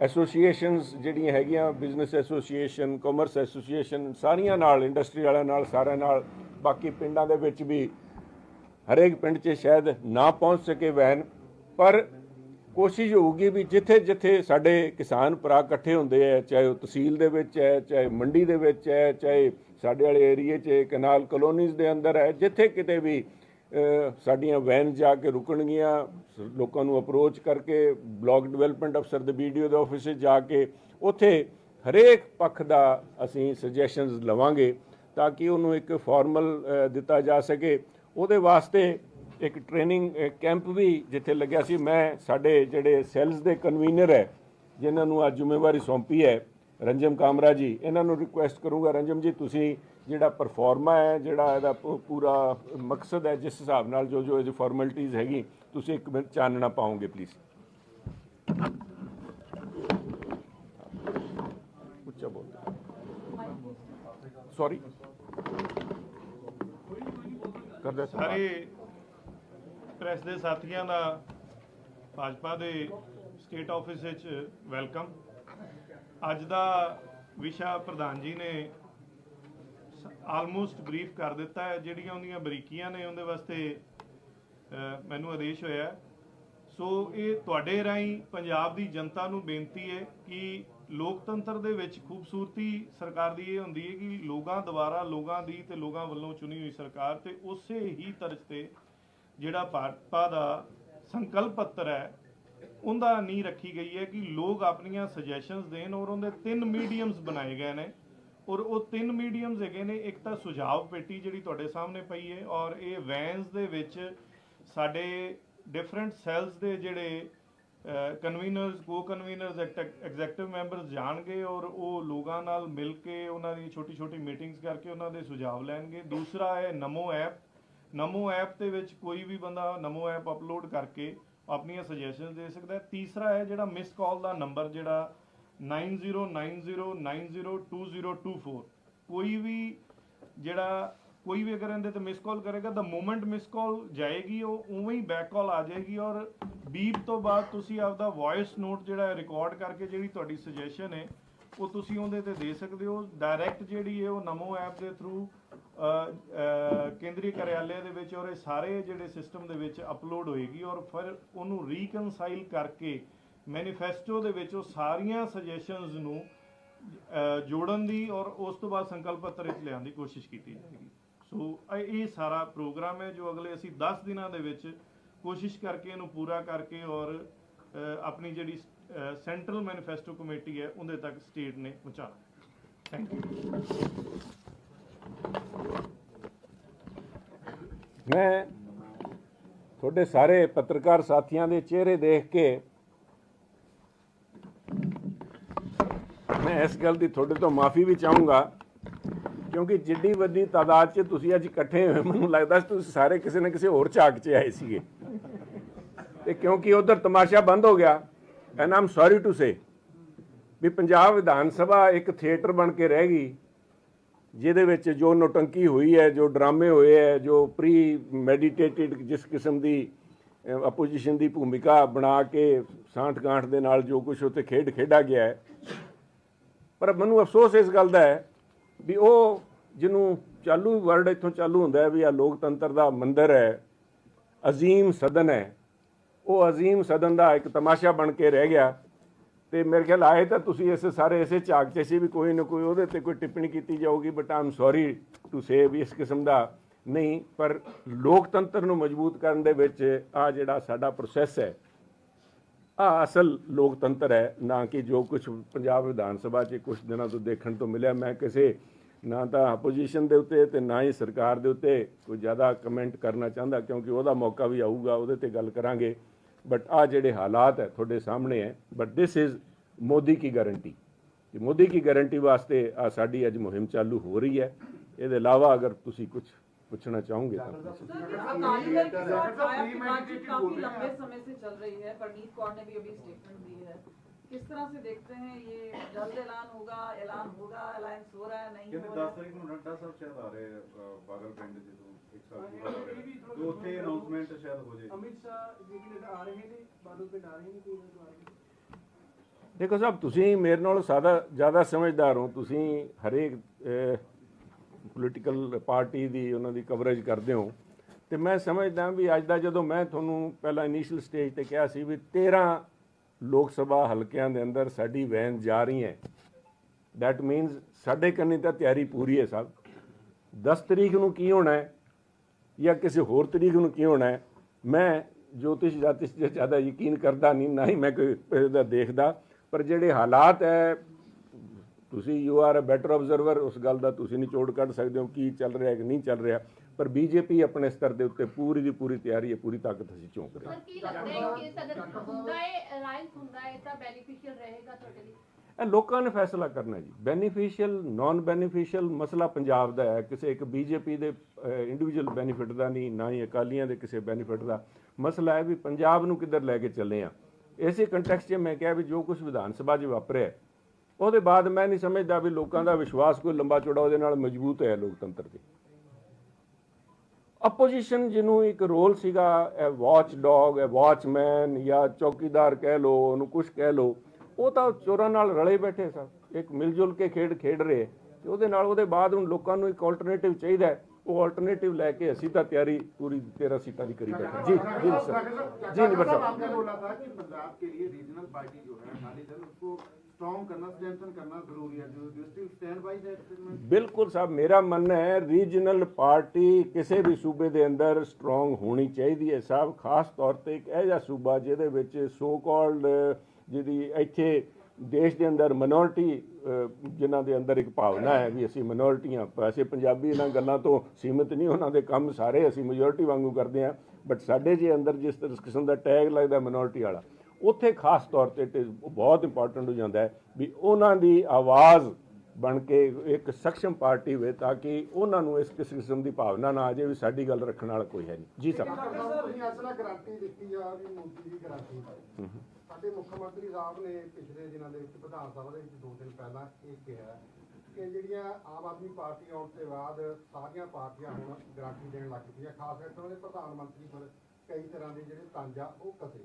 ਐਸੋਸੀਏਸ਼ਨਸ ਜਿਹੜੀਆਂ ਹੈਗੀਆਂ ਬਿਜ਼ਨਸ ਐਸੋਸੀਏਸ਼ਨ ਕਾਮਰਸ ਐਸੋਸੀਏਸ਼ਨ ਸਾਰੀਆਂ ਨਾਲ ਇੰਡਸਟਰੀ ਵਾਲਿਆਂ ਨਾਲ, ਸਾਰਿਆਂ ਨਾਲ, ਬਾਕੀ ਪਿੰਡਾਂ ਦੇ ਵਿੱਚ ਵੀ, ਹਰੇਕ ਪਿੰਡ 'ਚ ਸ਼ਾਇਦ ਨਾ ਪਹੁੰਚ ਸਕੇ ਵੈਨ, ਪਰ ਕੋਸ਼ਿਸ਼ ਹੋਊਗੀ ਵੀ ਜਿੱਥੇ ਜਿੱਥੇ ਸਾਡੇ ਕਿਸਾਨ ਭਰਾ ਇਕੱਠੇ ਹੁੰਦੇ ਆ, ਚਾਹੇ ਉਹ ਤਹਿਸੀਲ ਦੇ ਵਿੱਚ ਹੈ, ਚਾਹੇ ਮੰਡੀ ਦੇ ਵਿੱਚ ਹੈ, ਚਾਹੇ ਸਾਡੇ ਵਾਲੇ ਏਰੀਏ 'ਚ, ਕਨਾਲ ਕਲੋਨੀਜ਼ ਦੇ ਅੰਦਰ ਹੈ, ਜਿੱਥੇ ਕਿਤੇ ਵੀ ਸਾਡੀਆਂ ਵੈਨ ਜਾ ਕੇ ਰੁਕਣਗੀਆਂ, ਲੋਕਾਂ ਨੂੰ ਅਪਰੋਚ ਕਰਕੇ ਬਲਾਕ ਡਿਵੈਲਪਮੈਂਟ ਅਫਸਰ ਦੇ ਵੀਡੀਓ ਦੇ ਆਫਿਸ ਜਾ ਕੇ ਉੱਥੇ ਹਰੇਕ ਪੱਖ ਦਾ ਅਸੀਂ ਸੁਜੈਸ਼ਨਸ ਲਵਾਂਗੇ ਤਾਂ ਕਿ ਉਹਨੂੰ ਇੱਕ ਫਾਰਮਲ ਦਿੱਤਾ ਜਾ ਸਕੇ। ਉਹਦੇ ਵਾਸਤੇ ਇੱਕ ਟ੍ਰੇਨਿੰਗ ਕੈਂਪ ਵੀ ਜਿੱਥੇ ਲੱਗਿਆ ਸੀ। ਮੈਂ ਸਾਡੇ ਜਿਹੜੇ ਸੈਲਸ ਦੇ ਕਨਵੀਨਰ ਹੈ, ਜਿਨ੍ਹਾਂ ਨੂੰ ਅੱਜ ਜ਼ਿੰਮੇਵਾਰੀ ਸੌਂਪੀ ਹੈ ਰੰਜਮ ਕਾਮਰਾ ਜੀ ਇਹਨਾਂ ਨੂੰ ਰਿਕੁਐਸਟ ਕਰੂੰਗਾ। ਰੰਜਮ ਜੀ, ਤੁਸੀਂ ਜਿਹੜਾ ਪਰਫਾਰਮਾ ਹੈ, ਜਿਹੜਾ ਇਹਦਾ ਪੂ- ਪੂਰਾ ਮਕਸਦ ਹੈ, ਜਿਸ ਹਿਸਾਬ ਨਾਲ ਜੋ ਜੋ ਇਹ ਫਾਰਮੈਲਿਟੀਜ਼ ਹੈਗੀ, ਤੁਸੀਂ ਇੱਕ ਮਿੰਟ ਚਾਨਣਾ ਪਾਓਗੇ ਪਲੀਜ਼ ਉੱਚਾ ਬੋਲ। ਸੌਰੀ ਕਰਦਾ ਸਾਰੇ ਪ੍ਰੈਸ ਦੇ ਸਾਥੀਆਂ ਦਾ ਭਾਜਪਾ ਦੇ ਸਟੇਟ ਆਫਿਸ ਵਿੱਚ ਵੈਲਕਮ ਅੱਜ ਦਾ ਵਿਸ਼ਾ ਪ੍ਰਧਾਨ ਜੀ ਨੇ ਆਲਮੋਸਟ ਬਰੀਫ ਕਰ ਦਿੱਤਾ ਹੈ, ਜਿਹੜੀਆਂ ਉਹਦੀਆਂ ਬਰੀਕੀਆਂ ਨੇ ਉਹਦੇ ਵਾਸਤੇ ਮੈਨੂੰ ਆਦੇਸ਼ ਹੋਇਆ ਸੋ ਇਹ ਤੁਹਾਡੇ ਰਾਹੀਂ ਪੰਜਾਬ ਦੀ ਜਨਤਾ ਨੂੰ ਬੇਨਤੀ ਹੈ ਕਿ ਲੋਕਤੰਤਰ ਦੇ ਵਿੱਚ ਖੂਬਸੂਰਤੀ ਸਰਕਾਰ ਦੀ ਇਹ ਹੁੰਦੀ ਹੈ ਕਿ ਲੋਕਾਂ ਦੁਆਰਾ ਲੋਕਾਂ ਦੀ ਤੇ ਲੋਕਾਂ ਵੱਲੋਂ ਚੁਣੀ ਹੋਈ ਸਰਕਾਰ ਤੇ ਉਸੇ ਹੀ ਤਰਜ਼ ਤੇ ਜਿਹੜਾ ਭਾਜਪਾ ਦਾ ਸੰਕਲਪ ਪੱਤਰ ਹੈ, ਉਹਦਾ ਨੀ ਰੱਖੀ ਗਈ ਹੈ ਕਿ ਲੋਕ ਆਪਣੀਆਂ ਸੁਜੈਸ਼ਨਸ ਦੇਣ ਔਰ ਉਹਦੇ ਤਿੰਨ ਮੀਡੀਅਮਸ ਬਣਾਏ ਗਏ ਨੇ ਔਰ ਉਹ ਤਿੰਨ ਮੀਡੀਅਮ ਹੈਗੇ ਨੇ, ਇੱਕ ਤਾਂ ਸੁਝਾਵ ਪੇਟੀ ਜਿਹੜੀ ਤੁਹਾਡੇ ਸਾਹਮਣੇ ਪਈ ਹੈ ਔਰ ਇਹ ਵੈਨਸ ਦੇ ਵਿੱਚ ਸਾਡੇ ਡਿਫਰੈਂਟ ਸੈਲਸ ਦੇ ਜਿਹੜੇ ਕਨਵੀਨਰਸ ਕੋ ਕਨਵੀਨਰਸ ਐਗਜ਼ੈਕਟਿਵ ਮੈਂਬਰਸ ਜਾਣਗੇ ਔਰ ਉਹ ਲੋਕਾਂ ਨਾਲ ਮਿਲ ਕੇ ਉਹਨਾਂ ਦੀ ਛੋਟੀ ਛੋਟੀ ਮੀਟਿੰਗਸ ਕਰਕੇ ਉਹਨਾਂ ਦੇ ਸੁਝਾਵ ਲੈਣਗੇ। ਦੂਸਰਾ ਹੈ ਨਮੋ ਐਪ। ਨਮੋ ਐਪ ਦੇ ਵਿੱਚ ਕੋਈ ਵੀ ਬੰਦਾ ਨਮੋ ਐਪ ਅਪਲੋਡ ਕਰਕੇ ਆਪਣੀਆਂ ਸੁਜੈਸ਼ਨਸ ਦੇ ਸਕਦਾ ਹੈ। ਤੀਸਰਾ ਹੈ ਜਿਹੜਾ ਮਿਸ ਕਾਲ ਦਾ ਨੰਬਰ ਜਿਹੜਾ 9090902024 ਕੋਈ ਵੀ ਜਿਹੜਾ ਕੋਈ ਵੀ ਅਗਰ ਇਹਦੇ ਤੇ ਮਿਸ ਕਾਲ ਕਰੇਗਾ ਤਾਂ ਮੂਮੈਂਟ ਮਿਸ ਕਾਲ ਜਾਏਗੀ, ਉਹ ਉਵੇਂ ਹੀ ਬੈਕ ਕਾਲ ਆ ਜਾਏਗੀ ਔਰ ਬੀਪ ਤੋਂ ਬਾਅਦ ਤੁਸੀਂ ਆਪਦਾ ਵੌਇਸ ਨੋਟ ਜਿਹੜਾ ਰਿਕਾਰਡ ਕਰਕੇ ਜਿਹੜੀ ਤੁਹਾਡੀ ਸੁਜੈਸ਼ਨ ਹੈ, ਉਹ ਤੁਸੀਂ ਉਹਦੇ ਤੇ ਦੇ ਸਕਦੇ ਹੋ। ਡਾਇਰੈਕਟ ਜਿਹੜੀ ਹੈ ਉਹ ਨਮੋ ਐਪ ਦੇ ਥਰੂ ਕੇਂਦਰੀ ਕਾਰਿਆਲੇ ਦੇ ਵਿੱਚ ਔਰ ਇਹ ਸਾਰੇ ਜਿਹੜੇ ਸਿਸਟਮ ਦੇ ਵਿੱਚ ਅਪਲੋਡ ਹੋਏਗੀ ਔਰ ਫਿਰ ਉਹਨੂੰ ਰੀਕਨਸਾਈਲ ਕਰਕੇ ਮੈਨੀਫੈਸਟੋ ਦੇ ਵਿੱਚ ਉਹ ਸਾਰੀਆਂ ਸੁਜੈਸ਼ਨਸ ਨੂੰ ਜੋੜਨ ਦੀ ਔਰ ਉਸ ਤੋਂ ਬਾਅਦ ਸੰਕਲਪ ਪੱਤਰ ਵਿੱਚ ਲਿਆਉਣ ਦੀ ਕੋਸ਼ਿਸ਼ ਕੀਤੀ ਜਾਏਗੀ। ਸੋ ਇਹ ਸਾਰਾ ਪ੍ਰੋਗਰਾਮ ਹੈ ਜੋ ਅਗਲੇ ਅਸੀਂ 10 ਦਿਨਾਂ ਦੇ ਵਿੱਚ ਕੋਸ਼ਿਸ਼ ਕਰਕੇ ਇਹਨੂੰ ਪੂਰਾ ਕਰਕੇ ਔਰ ਆਪਣੀ ਜਿਹੜੀ ਸੈਂਟਰਲ ਮੈਨੀਫੈਸਟੋ ਕਮੇਟੀ ਹੈ, ਉਹਦੇ ਤੱਕ ਸਟੇਟ ਨੇ ਪਹੁੰਚਾਉਣਾ। ਥੈਂਕ ਯੂ ਮੈਂ ਤੁਹਾਡੇ ਸਾਰੇ ਪੱਤਰਕਾਰ ਸਾਥੀਆਂ ਦੇ ਚਿਹਰੇ ਦੇਖ ਕੇ ਮੈਂ ਇਸ ਗੱਲ ਦੀ ਤੁਹਾਡੇ ਤੋਂ ਮਾਫੀ ਵੀ ਚਾਹੂੰਗਾ, ਕਿਉਂਕਿ ਜਿੱਡੀ ਵੱਡੀ ਤਾਦਾਦ 'ਚ ਤੁਸੀਂ ਅੱਜ ਇਕੱਠੇ ਹੋਏ ਮੈਨੂੰ ਲੱਗਦਾ ਸੀ ਤੁਸੀਂ ਸਾਰੇ ਕਿਸੇ ਨਾ ਕਿਸੇ ਹੋਰ ਝਾਕ 'ਚ ਆਏ ਸੀਗੇ। ਤੇ ਕਿਉਂਕਿ ਉਧਰ ਤਮਾਸ਼ਾ ਬੰਦ ਹੋ ਗਿਆ and I'm sorry to say ਵੀ ਪੰਜਾਬ ਵਿਧਾਨ ਸਭਾ ਇੱਕ ਥੀਏਟਰ ਬਣ ਕੇ ਰਹਿ ਗਈ, ਜਿਹਦੇ ਵਿੱਚ ਜੋ ਨੋਟੰਕੀ ਹੋਈ ਹੈ, ਜੋ ਡਰਾਮੇ ਹੋਏ ਹੈ, ਜੋ ਪ੍ਰੀ ਮੈਡੀਟੇਟਿਡ ਜਿਸ ਕਿਸਮ ਦੀ ਆਪੋਜੀਸ਼ਨ ਦੀ ਭੂਮਿਕਾ ਬਣਾ ਕੇ ਸਾਂਠ ਗਾਂਠ ਦੇ ਨਾਲ ਜੋ ਕੁਝ ਉੱਥੇ ਖੇਡ ਖੇਡਾ ਗਿਆ ਹੈ ਪਰ ਮੈਨੂੰ ਅਫਸੋਸ ਇਸ ਗੱਲ ਦਾ ਹੈ ਵੀ ਉਹ ਜਿਹਨੂੰ ਚਾਲੂ ਵਰਡ ਇੱਥੋਂ ਚਾਲੂ ਹੁੰਦਾ ਹੈ ਵੀ ਆ ਲੋਕਤੰਤਰ ਦਾ ਮੰਦਰ ਹੈ, ਅਜ਼ੀਮ ਸਦਨ ਹੈ। ਉਹ ਅਜ਼ੀਮ ਸਦਨ ਦਾ ਇੱਕ ਤਮਾਸ਼ਾ ਬਣ ਕੇ ਰਹਿ ਗਿਆ ਤੇ ਮੇਰੇ ਖਿਆਲ ਆਏ ਤਾਂ ਤੁਸੀਂ ਇਸ ਸਾਰੇ ਇਸੇ ਝਾਕ 'ਚ ਸੀ ਵੀ ਕੋਈ ਨਾ ਕੋਈ ਉਹਦੇ ਤੇ ਕੋਈ ਟਿੱਪਣੀ ਕੀਤੀ ਜਾਊਗੀ but I'm sorry to say ਵੀ ਇਸ ਕਿਸਮ ਦਾ ਨਹੀਂ, ਪਰ ਲੋਕਤੰਤਰ ਨੂੰ ਮਜ਼ਬੂਤ ਕਰਨ ਦੇ ਵਿੱਚ ਆ ਜਿਹੜਾ ਸਾਡਾ ਪ੍ਰੋਸੈਸ ਹੈ ਆ ਅਸਲ ਲੋਕਤੰਤਰ ਹੈ, ਨਾ ਕਿ ਜੋ ਕੁਝ ਪੰਜਾਬ ਵਿਧਾਨ ਸਭਾ 'ਚ ਕੁਝ ਦਿਨਾਂ ਤੋਂ ਦੇਖਣ ਤੋਂ ਮਿਲਿਆ। ਮੈਂ ਕਿਸੇ ਨਾ ਤਾਂ ਆਪੋਜੀਸ਼ਨ ਦੇ ਉੱਤੇ ਤੇ ਨਾ ਹੀ ਸਰਕਾਰ ਦੇ ਉੱਤੇ ਕੋਈ ਜ਼ਿਆਦਾ ਕਮੈਂਟ ਕਰਨਾ ਚਾਹੁੰਦਾ, ਕਿਉਂਕਿ ਉਹਦਾ ਮੌਕਾ ਵੀ ਆਊਗਾ, ਉਹਦੇ ਤੇ ਗੱਲ ਕਰਾਂਗੇ। ਬਟ ਆ ਜਿਹੜੇ ਹਾਲਾਤ ਹੈ, ਤੁਹਾਡੇ ਸਾਹਮਣੇ ਹੈ। ਬਟ ਦਿਸ ਇਜ਼ ਮੋਦੀ ਕੀ ਗਾਰੰਟੀ ਕਿ ਮੋਦੀ ਕੀ ਗਾਰੰਟੀ ਵਾਸਤੇ ਆ ਸਾਡੀ ਅੱਜ ਮੁਹਿੰਮ ਚਾਲੂ ਹੋ ਰਹੀ ਹੈ। ਇਹਦੇ ਇਲਾਵਾ ਅਗਰ ਤੁਸੀਂ ਕੁਝ ਪੁੱਛਣਾ ਚਾਹੋਗੇ ਤਾਂ ਪੁੱਛੋ। सर अकाली दल के साथ छाया की बातचीत काफी लंबे समय से चल रही है परनीत कौर ने भी अभी स्टेटमेंट दी है किस तरह से देखते हैं ये जल्द ऐलान होगा ऐलान होगा अलायंस हो रहा है नहीं ਕਹਿੰਦੇ हो 10 रहा है ਤਰੀਕ ਨੂੰ ਨੱਡਾ ਸਾਹਿਬ ਸ਼ਾਇਦ ਆ ਰਹੇ ਅ, ਬਾਦਲ ਪਿੰਡ ਜਦੋਂ ਇੱਕ ਸਾਲ ਪੂਰਾ ਹੋ ਰਿਹਾ ਤੇ ਉੱਥੇ ਅਨਾਉਂਸਮੈਂਟ ਸ਼ਾਇਦ ਹੋ ਜਾਏ ਅਮਿਤ ਸ਼ਾਹ ਜੀ ਵੀ ਆ ਰਹੇ ਨੇ ਬਾਦਲ ਪਿੰਡ ਆ ਰਹੇ ਨੇ ਕੋਈ ਆ ਰਹੇ ਦੇਖੋ ਸਾਹਿਬ ਤੁਸੀਂ ਮੇਰੇ ਨਾਲ ਸਾਦਾ ਜ਼ਿਆਦਾ ਸਮਝਦਾਰ ਹੋ ਤੁਸੀਂ ਹਰੇਕ ਪੋਲੀਟੀਕਲ ਪਾਰਟੀ ਦੀ ਉਹਨਾਂ ਦੀ ਕਵਰੇਜ ਕਰਦੇ ਹੋ। ਤੇ ਮੈਂ ਸਮਝਦਾ ਵੀ ਅੱਜ ਦਾ ਜਦੋਂ ਮੈਂ ਤੁਹਾਨੂੰ ਪਹਿਲਾਂ ਇਨੀਸ਼ੀਅਲ ਸਟੇਜ ਤੇ ਕਿਹਾ ਸੀ ਵੀ 13 ਲੋਕ ਸਭਾ ਹਲਕਿਆਂ ਦੇ ਅੰਦਰ ਸਾਡੀ ਵੈਨ ਜਾ ਰਹੀ ਹੈ। ਦੈਟ ਮੀਨਸ ਸਾਡੇ ਕੰਨੀ ਤਾਂ ਤਿਆਰੀ ਪੂਰੀ ਹੈ ਸਭ। 10 ਤਰੀਕ ਨੂੰ ਕੀ ਹੋਣਾ ਹੈ ਜਾਂ ਕਿਸੇ ਹੋਰ ਤਰੀਕ ਨੂੰ ਕੀ ਹੋਣਾ ਹੈ, ਮੈਂ ਜੋਤਿਸ਼ ਜਾਤਿਸ਼ ਤੇ ਜ਼ਿਆਦਾ ਯਕੀਨ ਕਰਦਾ ਨਹੀਂ, ਨਾ ਹੀ ਮੈਂ ਕੋਈ ਇਹਦਾ ਦੇਖਦਾ। ਪਰ ਜਿਹੜੇ ਹਾਲਾਤ ਹੈ ਤੁਸੀਂ you are a better observer ਉਸ ਗੱਲ ਦਾ ਤੁਸੀਂ ਨਿਚੋੜ ਕੱਢ ਸਕਦੇ ਹੋ ਕੀ ਚੱਲ ਰਿਹਾ ਕਿ ਨਹੀਂ ਚੱਲ ਰਿਹਾ। ਪਰ ਬੀਜੇਪੀ ਆਪਣੇ ਸਤਰ ਦੇ ਉੱਤੇ ਪੂਰੀ ਦੀ ਪੂਰੀ ਤਿਆਰੀ ਹੈ ਪੂਰੀ ਤਾਕਤ ਅਸੀਂ ਝੋਂਕ ਰਹੇ ਹਾਂ। ਸਰ ਕੀ ਲੱਗਦਾ ਹੈ ਕਿ ਇਸ ਅਗਰ ਹੁੰਦਾ ਹੈ ਅਲਾਈਅੰਸ ਹੁੰਦਾ ਹੈ ਤਾਂ ਬੈਨੀਫੀਸ਼ੀਅਲ ਰਹੇਗਾ ਤੁਹਾਡੇ ਲਈ? ਇਹ ਲੋਕਾਂ ਨੇ ਫੈਸਲਾ ਕਰਨਾ ਜੀ। ਬੈਨੀਫੀਸ਼ੀਅਲ ਨਾਨ ਬੈਨੀਫੀਸ਼ੀਅਲ ਮਸਲਾ ਪੰਜਾਬ ਦਾ ਹੈ। ਕਿਸੇ ਇੱਕ ਬੀਜੇਪੀ ਦੇ ਇੰਡੀਵਿਜੂਅਲ ਬੈਨੀਫਿਟ ਦਾ ਨਹੀਂ ਨਾ ਹੀ ਅਕਾਲੀਆਂ ਦੇ ਕਿਸੇ ਬੈਨੀਫਿਟ ਦਾ। ਮਸਲਾ ਹੈ ਵੀ ਪੰਜਾਬ ਨੂੰ ਕਿੱਧਰ ਲੈ ਕੇ ਚੱਲੇ ਆ ਇਸੇ ਕੰਟੈਕਸਟ 'ਚ ਮੈਂ ਕਿਹਾ ਵੀ ਜੋ ਕੁਝ ਵਿਧਾਨ ਸਭਾ 'ਚ ਵਾਪਰਿਆ ਹੈ, ਉਹਦੇ ਬਾਅਦ ਮੈਂ ਨਹੀਂ ਸਮਝਦਾ ਵੀ ਲੋਕਾਂ ਦਾ ਵਿਸ਼ਵਾਸ ਕੋਈ ਲੰਬਾ ਚੌੜਾ ਉਹਦੇ ਨਾਲ ਮਜ਼ਬੂਤ ਹੋਇਆ ਲੋਕਤੰਤਰ ਤੇ ਆਪੋਜੀਸ਼ਨ ਜਿਹਨੂੰ ਇੱਕ ਰੋਲ ਸੀਗਾ ਇਹ ਵਾਚ ਡੌਗ ਇਹ ਵਾਚਮੈਨ ਜਾਂ ਚੌਕੀਦਾਰ ਕਹਿ ਲੋ ਉਹਨੂੰ ਕੁਝ ਕਹਿ ਲੋ ਉਹ ਤਾਂ ਚੋਰਾਂ ਨਾਲ ਰਲੇ ਬੈਠੇ ਸਨ ਇੱਕ ਮਿਲ ਜੁਲ ਕੇ ਖੇਡ ਖੇਡ ਰਹੇ ਤੇ ਉਹਦੇ ਨਾਲ ਉਹਦੇ ਬਾਅਦ ਹੁਣ ਲੋਕਾਂ ਨੂੰ ਇੱਕ ਆਲਟਰਨੇਟਿਵ ਚਾਹੀਦਾ ਹੈ। ਉਹ ਆਲਟਰਨੇਟਿਵ ਲੈ ਕੇ ਅਸੀਂ ਤਾਂ ਤਿਆਰੀ ਪੂਰੀ 13 ਸੀਟਾਂ ਦੀ ਕਰੀ ਬੈਠੇ ਜੀ ਜੀ ਸਰ ਜੀ ਨਿਬਰ ਸਾਹਿਬ आपने बोला था कि पंजाब के लिए रीजनल पार्टी जो है अकाली दल उसको ਬਿਲਕੁਲ ਸਾਹਿਬ, ਮੇਰਾ ਮੰਨਣਾ ਹੈ ਰੀਜਨਲ ਪਾਰਟੀ ਕਿਸੇ ਵੀ ਸੂਬੇ ਦੇ ਅੰਦਰ ਸਟਰੋਂਗ ਹੋਣੀ ਚਾਹੀਦੀ ਹੈ ਸਾਹਿਬ, ਖਾਸ ਤੌਰ ਤੇ ਇੱਕ ਇਹ ਜਿਹਾ ਸੂਬਾ ਜਿਹਦੇ ਵਿੱਚ ਸੋ ਕਾਲਡ ਜਿਹਦੀ ਇੱਥੇ ਦੇਸ਼ ਦੇ ਅੰਦਰ ਮਿਨੋਰਟੀ ਜਿਨ੍ਹਾਂ ਦੇ ਅੰਦਰ ਇੱਕ ਭਾਵਨਾ ਹੈ ਵੀ ਅਸੀਂ ਮਿਨੋਰਟੀਆਂ ਵੈਸੇ ਪੰਜਾਬੀ ਇਹਨਾਂ ਗੱਲਾਂ ਤੋਂ ਸੀਮਿਤ ਨਹੀਂ, ਉਹਨਾਂ ਦੇ ਕੰਮ ਸਾਰੇ ਅਸੀਂ ਮੈਜੋਰਟੀ ਵਾਂਗੂ ਕਰਦੇ ਆ ਬਟ ਸਾਡੇ ਜੇ ਅੰਦਰ ਜਿਸ ਕਿਸਮ ਦਾ ਟੈਗ ਲੱਗਦਾ ਮਿਨੋਰਟੀ ਵਾਲਾ ਉੱਥੇ ਖਾਸ ਤੌਰ ਤੇ ਬਹੁਤ ਇੰਪੋਰਟੈਂਟ ਹੋ ਜਾਂਦਾ ਹੈ ਵੀ ਉਹਨਾਂ ਦੀ ਆਵਾਜ਼ ਬਣ ਕੇ ਇੱਕ ਸક્ષਮ ਪਾਰਟੀ ਹੋਵੇ ਤਾਂ ਕਿ ਉਹਨਾਂ ਨੂੰ ਇਸ ਕਿਸ ਕਿਸਮ ਦੀ ਭਾਵਨਾ ਨਾ ਆ ਜਾਏ ਵੀ ਸਾਡੀ ਗੱਲ ਰੱਖਣ ਵਾਲਾ ਕੋਈ ਹੈ ਨਹੀਂ। ਜੀ ਸਰ। ਤੁਸੀਂ ਅਸਲਾ ਗਾਰੰਟੀ ਦਿੱਤੀ ਆ ਵੀ ਮੋਦੀ ਦੀ ਗਾਰੰਟੀ ਸਾਡੇ ਮੁੱਖ ਮੰਤਰੀ ਸਾਹਿਬ ਨੇ ਪਿਛਲੇ ਦਿਨਾਂ ਦੇ ਵਿੱਚ ਵਿਧਾਨ ਸਭਾ ਦੇ ਵਿੱਚ ਦੋ ਦਿਨ ਪਹਿਲਾਂ ਇਹ ਕਿਹਾ ਕਿ ਜਿਹੜੀਆਂ ਆਮ ਆਦਮੀ ਪਾਰਟੀ ਆਉਣ ਤੋਂ ਬਾਅਦ ਸਾਰੀਆਂ ਪਾਰਟੀਆਂ ਹੁਣ ਗਾਰੰਟੀ ਦੇਣ ਲੱਗ ਪਈਆਂ ਖਾਸ ਕਰਕੇ ਉਹਨਾਂ ਦੇ ਪ੍ਰਧਾਨ ਮੰਤਰੀ ਪਰ ਕਈ ਤਰ੍ਹਾਂ ਦੇ ਜਿਹੜੇ ਤੰਜ ਆ ਉਹ ਕਸੇ।